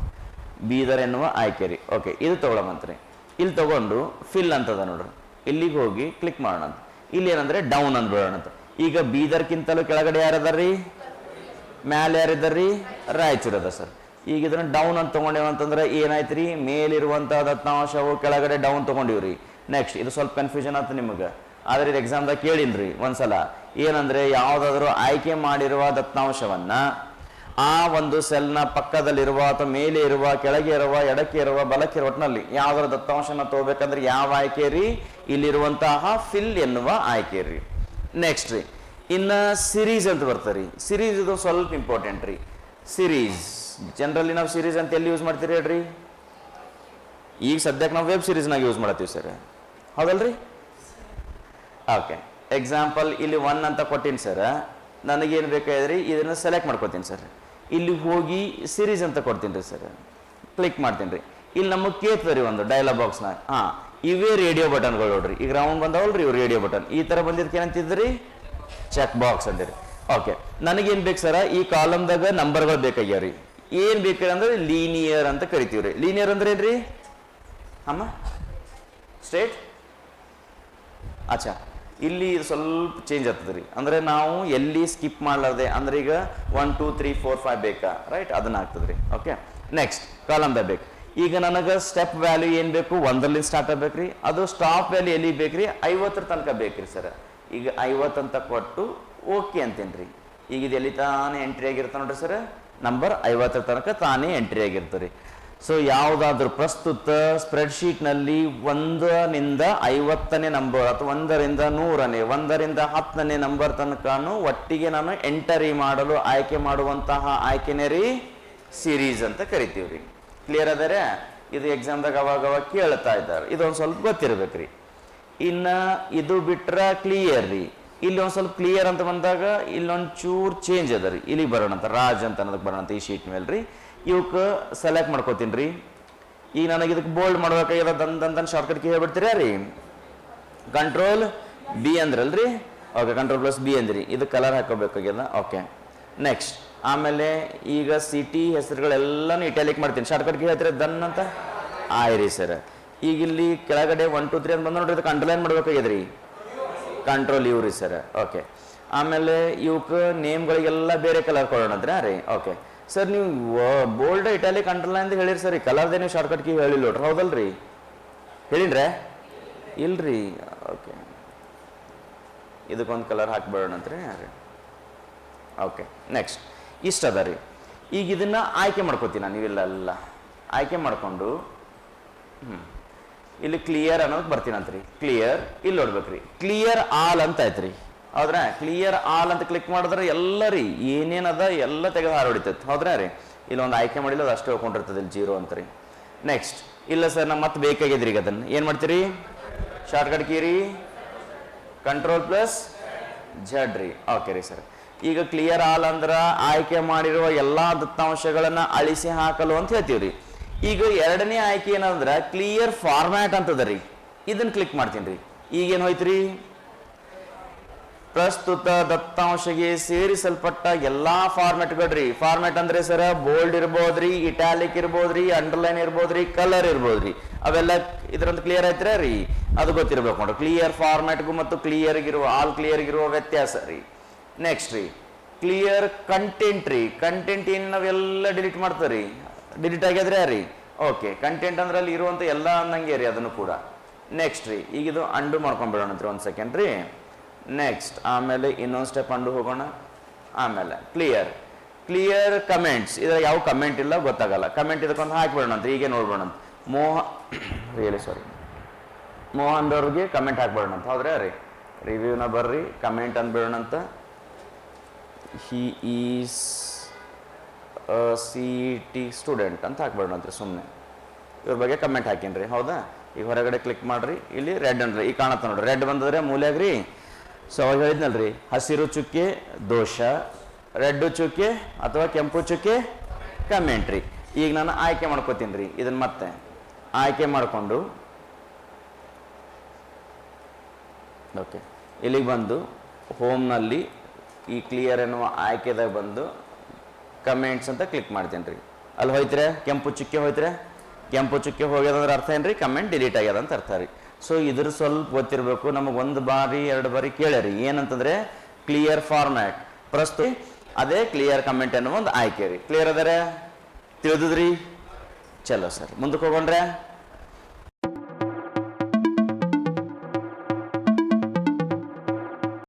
ಬೀದರ್ ಎನ್ನುವ ಆಯ್ಕೆ ರೀ. ಓಕೆ ಇದು ತಗೊಳಮಂತ್ರಿ ಇಲ್ಲಿ ತಗೊಂಡು ಫಿಲ್ ಅಂತದ ನೋಡ್ರಿ. ಇಲ್ಲಿಗೆ ಹೋಗಿ ಕ್ಲಿಕ್ ಮಾಡೋಣ ಅಂತ ಇಲ್ಲಿ ಏನಂದ್ರೆ ಡೌನ್ ಅಂತ ಈಗ ಬೀದರ್ಕಿಂತಲೂ ಕೆಳಗಡೆ ಯಾರದಾರ್ರಿ ಮ್ಯಾಲೆ ಯಾರಿದ್ದಾರ್ರಿ ರಾಯಚೂರು ಅದ ಸರ್. ಈಗ ಇದನ್ನ ಡೌನ್ ಅಂತ ತೊಗೊಂಡೇವಂತಂದ್ರೆ ಏನಾಯ್ತು ರೀ? ಮೇಲಿರುವಂಥ ದತ್ತಾಂಶವು ಕೆಳಗಡೆ ಡೌನ್ ತಗೊಂಡಿವ್ರಿ. ನೆಕ್ಸ್ಟ್ ಇದು ಸ್ವಲ್ಪ ಕನ್ಫ್ಯೂಷನ್ ಆಯ್ತು ನಿಮಗೆ. ಆದರೆ ಇದು ಎಕ್ಸಾಮ್ದಾಗ ಕೇಳಿನ್ರಿ ಒಂದ್ಸಲ. ಏನಂದ್ರೆ ಯಾವುದಾದ್ರೂ ಆಯ್ಕೆ ಮಾಡಿರುವ ದತ್ತಾಂಶವನ್ನ ಆ ಒಂದು ಸೆಲ್ನ ಪಕ್ಕದಲ್ಲಿರುವ ಅಥವಾ ಮೇಲೆ ಇರುವ, ಕೆಳಗೆ ಇರುವ, ಎಡಕ್ಕೆ ಇರುವ, ಬಲಕ್ಕೆ ಇರುವ ಒಟ್ಟಿನಲ್ಲಿ ಯಾವ್ದಾರ ದತ್ತಾಂಶನ ತಗೋಬೇಕಂದ್ರೆ ಯಾವ ಆಯ್ಕೆ ರೀ? ಇಲ್ಲಿರುವಂತಹ ಫಿಲ್ ಎನ್ನುವ ಆಯ್ಕೆ ರೀ. ನೆಕ್ಸ್ಟ್ ರೀ, ಇನ್ನ ಸಿರೀಸ್ ಅಂತ ಬರ್ತಾರೆ ಸಿರೀಸ್ ಇದು ಸ್ವಲ್ಪ ಇಂಪಾರ್ಟೆಂಟ್ ರೀ. ಸಿರೀಸ್ ಜನರಲಿ ನಾವು ಸಿರೀಸ್ ಅಂತ ಎಲ್ಲಿ ಯೂಸ್ ಮಾಡ್ತೀರಿ ಹೇಳ್ರಿ? ಈಗ ಸದ್ಯಕ್ಕೆ ನಾವು ವೆಬ್ ಸಿರೀಸ್ನಾಗ ಯೂಸ್ ಮಾಡತ್ತೀವಿ ಸರ್ ಹೌದಲ್ರಿ? ಓಕೆ ಎಕ್ಸಾಂಪಲ್ ಇಲ್ಲಿ ಒನ್ ಅಂತ ಕೊಟ್ಟಿನಿ ಸರ್ ನನಗೇನು ಬೇಕಾದ್ರಿ, ಇದನ್ನು ಸೆಲೆಕ್ಟ್ ಮಾಡ್ಕೊತೀನಿ ಸರ್ ಇಲ್ಲಿ ಹೋಗಿ ಸಿರೀಸ್ ಅಂತ ಕೊಡ್ತೀನಿ ರೀ ಸರ್ ಕ್ಲಿಕ್ ಮಾಡ್ತೀನಿ. ರೀ ಇಲ್ಲಿ ನಮಗೆ ಕೇಳ್ತದೆ ರೀ ಒಂದು ಡೈಲಾಗ್ ಬಾಕ್ಸ್ನಾಗ ಹಾಂ, ಇವೇ ರೇಡಿಯೋ ಬಟನ್ಗಳು ನೋಡ್ರಿ. ಈಗ ರೌಂಡ್ ಬಂದವಲ್ರಿ ಇವು ರೇಡಿಯೋ ಬಟನ್ ಈ ಥರ ಬಂದಿದ್ದಕ್ಕೆ ಏನಂತಿದ್ರಿ? ಚೆಕ್ ಬಾಕ್ಸ್ ಅಂದಿರಿ. ಓಕೆ ನನಗೇನು ಬೇಕು ಸರ ಈ ಕಾಲಮ್ದಾಗ ನಂಬರ್ಗಳು ಬೇಕಾಗ್ಯಾವ ರೀ. ಏನು ಬೇಕು ಅಂದ್ರೆ ಲೀನಿಯರ್ ಅಂತ ಕರಿತೀವಿ ರೀ ಲೀನಿಯರ್ ಅಂದ್ರೆ ಏನು ರೀ ಅಮ್ಮ? ಸ್ಟ್ರೇಟ್ ಅಚ್ಚಾ ಇಲ್ಲಿ ಸ್ವಲ್ಪ ಚೇಂಜ್ ಆಗ್ತದೆ ರೀ. ಅಂದರೆ ನಾವು ಎಲ್ಲಿ ಸ್ಕಿಪ್ ಮಾಡಲಾರ್ದೆ, ಅಂದ್ರೆ ಈಗ one two three four five ಬೇಕಾ? ರೈಟ್ ಅದನ್ನು ಆಗ್ತದೆ ರೀ. ಓಕೆ ನೆಕ್ಸ್ಟ್ ಕಾಲಮ್ ಬೇಕು. ಈಗ ನನಗೆ ಸ್ಟೆಪ್ ವ್ಯಾಲ್ಯೂ ಏನು ಬೇಕು? ಒಂದರಲ್ಲಿ ಸ್ಟಾರ್ಟ್ ಆಗ್ಬೇಕ್ರಿ ಅದು ಸ್ಟಾಪ್ ವ್ಯಾಲ್ಯೂ ಎಲ್ಲಿ ಬೇಕ್ರಿ ಐವತ್ತರ ತನಕ ಬೇಕ್ರಿ ಸರ್ ಈಗ ಐವತ್ತು ಅಂತ ಕೊಟ್ಟು ಓಕೆ ಅಂತೇನ್ರಿ ಈಗ ಇದು ಎಲ್ಲಿ ತಾನೇ ಎಂಟ್ರಿ ಆಗಿರ್ತಾನೆ ನೋಡ್ರಿ ಸರ್ ನಂಬರ್ ಐವತ್ತರ ತನಕ ತಾನೇ ಎಂಟ್ರಿ ಆಗಿರ್ತದೆ ಸೊ ಯಾವುದಾದ್ರೂ ಪ್ರಸ್ತುತ ಸ್ಪ್ರೆಡ್ಶೀಟ್ನಲ್ಲಿ ಒಂದರಿಂದ ಐವತ್ತನೇ ನಂಬರ್ ಅಥವಾ ಒಂದರಿಂದ ನೂರನೇ, ಒಂದರಿಂದ ಹತ್ತನೇ ನಂಬರ್ ತನಕನು ಒಟ್ಟಿಗೆ ನಾನು ಎಂಟರಿ ಮಾಡಲು ಆಯ್ಕೆ ಮಾಡುವಂತಹ ಆಯ್ಕೆನೇ ರೀ? ಸೀರೀಸ್ ಅಂತ ಕರಿತೀವಿ ರೀ. ಕ್ಲಿಯರ್ ಆದರೆ ಇದು ಎಕ್ಸಾಮ್ದಾಗ ಅವಾಗ ಅವಾಗ ಕೇಳ್ತಾ ಇದ್ದಾರೆ. ಇದೊಂದು ಸ್ವಲ್ಪ ಗೊತ್ತಿರ್ಬೇಕ್ರಿ ಇನ್ನು ಇದು ಬಿಟ್ರೆ ಕ್ಲಿಯರ್ ರೀ. ಇಲ್ಲಿ ಒಂದು ಸ್ವಲ್ಪ ಕ್ಲಿಯರ್ ಅಂತ ಬಂದಾಗ ಇಲ್ಲೊಂದು ಚೂರ್ ಚೇಂಜ್ ಅದ ರೀ. ಇಲ್ಲಿ ಬರೋಣಂತ, ರಾಜ್ ಅಂತ ಅನ್ನೋದಕ್ಕೆ ಬರೋಣಂತ ಈ ಶೀಟ್ ಮೇಲೆ ರೀ. ಇವಕ್ಕೆ ಸೆಲೆಕ್ಟ್ ಮಾಡ್ಕೋತೀನಿ ರೀ. ಈಗ ನನಗೆ ಇದಕ್ಕೆ ಬೋಲ್ಡ್ ಮಾಡ್ಬೇಕಾಗ್ಯದ ದನ್ ಶಾರ್ಟ್ಕಟ್ ಕೀ ಹೇಳ್ಬಿಡ್ತೀರಾ ರೀ? ಕಂಟ್ರೋಲ್ ಬಿ ಅಂದ್ರಲ್ರಿ ಓಕೆ ಕಂಟ್ರೋಲ್ ಪ್ಲಸ್ ಬಿ ಅಂದ್ರಿ. ಇದು ಕಲರ್ ಹಾಕೋಬೇಕಾಗ್ಯದ. ಓಕೆ ನೆಕ್ಸ್ಟ್ ಆಮೇಲೆ ಈಗ ಸಿಟಿ ಹೆಸರುಗಳೆಲ್ಲನೂ ಇಟ್ಯಾಲಿಕ್ ಮಾಡ್ತೀನಿ. ಶಾರ್ಟ್ಕಟ್ ಕೀ ಹೇಳ್ತೀರಾ ದನ್ ಅಂತ? ಆಯ್ರಿ ಸರ್ ಈಗ ಇಲ್ಲಿ ಕೆಳಗಡೆ ಒನ್ ಟು ತ್ರೀ ಅಂತ ಬಂದು ನೋಡ್ರಿ ಇದಕ್ಕೆ ಅಂಡರ್ಲೈನ್ ಮಾಡ್ಬೇಕಾಗ್ಯದ್ರಿ ಕಂಟ್ರೋಲ್ ಇವ್ರಿ ಸರ್ ಓಕೆ ಆಮೇಲೆ ಇವಕ್ಕೆ ನೇಮ್ಗಳಿಗೆಲ್ಲ ಬೇರೆ ಕಲರ್ ಕೊಡೋಣ ರೀ? ಓಕೆ ಸರ್ ನೀವು ಬೋಲ್ಡ್ ಇಟಾಲಿಕ್ ಅಂಡರ್ಲೈನ್ ಅಂತ ಹೇಳಿರಿ ಸರ್ ಈ ಕಲರ್ದೇ ನೀವು ಶಾರ್ಟ್ಕಟ್ ಕೀ ಹೇಳಿಲ್ಲ ನೋಡ್ರಿ. ಹೌದಲ್ರಿ? ಹೇಳಿನ್ರೆ? ಇಲ್ರಿ. ಓಕೆ. ಇದಕ್ಕೊಂದು ಕಲರ್ ಹಾಕ್ಬಿಡೋಣ ಅಂತ್ರಿ ರೀ. ಓಕೆ ನೆಕ್ಸ್ಟ್ ಇಷ್ಟ ಅದ ರೀ. ಈಗ ಇದನ್ನು ಆಯ್ಕೆ ಮಾಡ್ಕೋತೀನಿ ನಾನು ಇವೆಲ್ಲ ಆಯ್ಕೆ ಮಾಡಿಕೊಂಡು ಹ್ಞೂ ಇಲ್ಲಿ ಕ್ಲಿಯರ್ ಅನ್ನೋದು ಬರ್ತೀನಂತ್ರಿ. ಕ್ಲಿಯರ್ ಇಲ್ಲಿ ನೋಡ್ಬೇಕ್ರಿ. ಕ್ಲಿಯರ್ ಆಲ್ ಅಂತ ಐತ್ರಿ. ಹೌದ್ರಾ? ಕ್ಲಿಯರ್ ಆಲ್ ಅಂತ ಕ್ಲಿಕ್ ಮಾಡಿದ್ರೆ ಎಲ್ಲ ರೀ ಏನೇನದ ಎಲ್ಲ ತೆಗೆದು ಹಾರು ಹೊಡಿತೈತೆ. ಹೌದ್ರಾ ರೀ? ಇಲ್ಲಿ ಒಂದು ಆಯ್ಕೆ ಮಾಡಿಲ್ಲ, ಅದು ಅಷ್ಟು ಹೋಗ್ಕೊಂಡಿರ್ತದೆ ಇಲ್ಲಿ ಜೀರೋ ಅಂತ ರೀ. ನೆಕ್ಸ್ಟ್ ಇಲ್ಲ ಸರ್ ನಮ್ಮ ಮತ್ತೆ ಬೇಕಾಗಿದ್ರಿ ಈಗ ಅದನ್ನು. ಏನು ಮಾಡ್ತೀರಿ? ಶಾರ್ಟ್ಕಟ್ ಕೀರಿ ಕಂಟ್ರೋಲ್ ಪ್ಲಸ್ ಜಡ್ ರೀ. ಓಕೆ ರೀ ಸರ್ ಈಗ ಕ್ಲಿಯರ್ ಆಲ್ ಅಂದ್ರೆ ಆಯ್ಕೆ ಮಾಡಿರುವ ಎಲ್ಲ ದತ್ತಾಂಶಗಳನ್ನ ಅಳಿಸಿ ಹಾಕಲು ಅಂತ ಹೇಳ್ತೀವಿ ರೀ. ಈಗ ಎರಡನೇ ಆಯ್ಕೆ ಏನಂದ್ರೆ ಕ್ಲಿಯರ್ ಫಾರ್ಮ್ಯಾಟ್ ಅಂತದ ರೀ. ಇದನ್ನ ಕ್ಲಿಕ್ ಮಾಡ್ತೀನಿ ರೀ. ಈಗೇನು ಹೋಯ್ತ್ರಿ ಪ್ರಸ್ತುತ ದತ್ತಾಂಶಗೆ ಸೇರಿಸಲ್ಪಟ್ಟ ಎಲ್ಲಾ ಫಾರ್ಮ್ಯಾಟ್ಗಳ್ರಿ ಫಾರ್ಮ್ಯಾಟ್ ಅಂದ್ರೆ ಸರ ಬೋಲ್ಡ್ ಇರ್ಬೋದ್ರಿ ಇಟಾಲಿಕ್ ಇರ್ಬೋದ್ರಿ ಅಂಡರ್ಲೈನ್ ಇರ್ಬೋದ್ರಿ ಕಲರ್ ಇರ್ಬೋದ್ರಿ. ಅವೆಲ್ಲ ಇದ್ರಂತ ಕ್ಲಿಯರ್ ಆಯ್ತರ ರೀ? ಅದು ಗೊತ್ತಿರ್ಬೇಕು ನೋಡ್ರಿ. ಕ್ಲಿಯರ್ ಫಾರ್ಮೆಟ್ಗೂ ಮತ್ತು ಕ್ಲಿಯರ್ ಇರುವ ಆಲ್ ಕ್ಲಿಯರ್ ಇರುವ ವ್ಯತ್ಯಾಸ ರೀ. ನೆಕ್ಸ್ಟ್ ರೀ ಕ್ಲಿಯರ್ ಕಂಟೆಂಟ್ ರೀ. ಕಂಟೆಂಟ್ ಏನು ನಾವೆಲ್ಲ ಡಿಲೀಟ್ ಮಾಡ್ತಾರಿ ಡಿಲೀಟ್ ಆಗ್ಯದ್ರೆ ರೀ? ಓಕೆ ಕಂಟೆಂಟ್ ಅಂದ್ರೆ ಅಲ್ಲಿ ಇರುವಂತ ಎಲ್ಲ ಅನ್ನಂಗೆ ರೀ ಅದನ್ನು ಕೂಡ. ನೆಕ್ಸ್ಟ್ ರೀ, ಈಗ ಇದು ಅಂಡು ಮಾಡ್ಕೊಂಡ್ಬಿಡೋಣ ಒಂದು ಸೆಕೆಂಡ್ ರೀ. ನೆಕ್ಸ್ಟ್ ಆಮೇಲೆ ಇನ್ನೊಂದು ಸ್ಟೆಪ್ ಅಂಡು ಹೋಗೋಣ. ಆಮೇಲೆ ಕ್ಲಿಯರ್ ಕ್ಲಿಯರ್ ಕಮೆಂಟ್ಸ್ ಇದ್ರಾಗ ಯಾವ ಕಮೆಂಟ್ ಇಲ್ಲ ಗೊತ್ತಾಗಲ್ಲ. ಕಮೆಂಟ್ ಇದಕ್ಕೊಂದು ಹಾಕಿಬಿಡೋಣ ಅಂತ, ಹೀಗೆ ನೋಡ್ಬೋಣ ಮೋಹ ರಿಯಲಿ ಸಾರಿ ಮೋಹನ್ ಅವ್ರಿಗೆ ಕಮೆಂಟ್ ಹಾಕ್ಬಿಡೋಣ ಅಂತ. ಹೌದ್ರಾ ರೀ? ರಿವ್ಯೂನ ಬರ್ರಿ ಕಮೆಂಟ್ ಅಂದ್ಬಿಡೋಣ ಅಂತ. He is C T student ಅಂತ ಹಾಕ್ಬಿಡೋಣ ಅಂತ ಸುಮ್ಮನೆ ಇವ್ರ ಬಗ್ಗೆ ಕಮೆಂಟ್ ಹಾಕಿನ್ರಿ, ಹೌದಾ? ಈಗ ಹೊರಗಡೆ ಕ್ಲಿಕ್ ಮಾಡ್ರಿ. ಇಲ್ಲಿ ರೆಡ್ ಅಂದ್ರಿ ಈಗ ಕಾಣತ್ತ ನೋಡ್ರಿ. ರೆಡ್ ಬಂದದ್ರೆ ಮೂಲ್ಯಾಗ್ರಿ ಸೊ ಅವಾಗ ಹೇಳಿದ್ನಲ್ರಿ, ಹಸಿರು ಚುಕ್ಕೆ, ದೋಷ ರೆಡ್ ಚುಕ್ಕೆ ಅಥವಾ ಕೆಂಪು ಚುಕ್ಕೆ ಕಮೆಂಟ್ ರೀ ಈಗ ನಾನು ಆಯ್ಕೆ ಮಾಡ್ಕೋತೀನಿ ರೀ, ಇದನ್ನು ಮತ್ತೆ. ಆಯ್ಕೆ ಮಾಡಿಕೊಂಡು. ಓಕೆ ಇಲ್ಲಿಗೆ ಬಂದು ಹೋಮ್ನಲ್ಲಿ ಈ ಕ್ಲಿಯರ್ ಎನ್ನುವ ಆಯ್ಕೆದಾಗ ಬಂದು ಕಮೆಂಟ್ಸ್ ಅಂತ ಕ್ಲಿಕ್ ಮಾಡ್ತೀನಿ ರೀ. ಅಲ್ಲಿ ಹೋಯ್ತ್ರೆ? ಕೆಂಪು ಚುಕ್ಕೆ ಹೋಯ್ತ್ರೆ? ಕೆಂಪು ಚುಕ್ಕೆ ಹೋಗ್ಯದಂದ್ರೆ ಅರ್ಥ ಏನು ರೀ ಕಮೆಂಟ್ ಡಿಲೀಟ್ ಆಗ್ಯದ ಅಂತ ಅರ್ಥ ರೀ. ಸೊ ಇದ್ರ ಸ್ವಲ್ಪ ಗೊತ್ತಿರಬೇಕು. ನಮಗೆ ಒಂದು ಬಾರಿ, ಎರಡು ಬಾರಿ ಕೇಳ್ಯಾರಿ. ಏನಂತಂದ್ರೆ ಕ್ಲಿಯರ್ ಫಾರ್ಮ್ಯಾಟ್ ಪ್ರಸ್ತುತ ಅದೇ ಕ್ಲಿಯರ್ ಕಮೆಂಟ್ ಅನ್ನೋ ಒಂದು ಆಯ್ಕೆ ರೀ. ಕ್ಲಿಯರ್ ಅದರ? ತಿಳಿದ್ರಿ ಚಲೋ ಸರ್. ಮುಂದಕ್ಕೆ ಹೋಗೋಣ್ರೆ?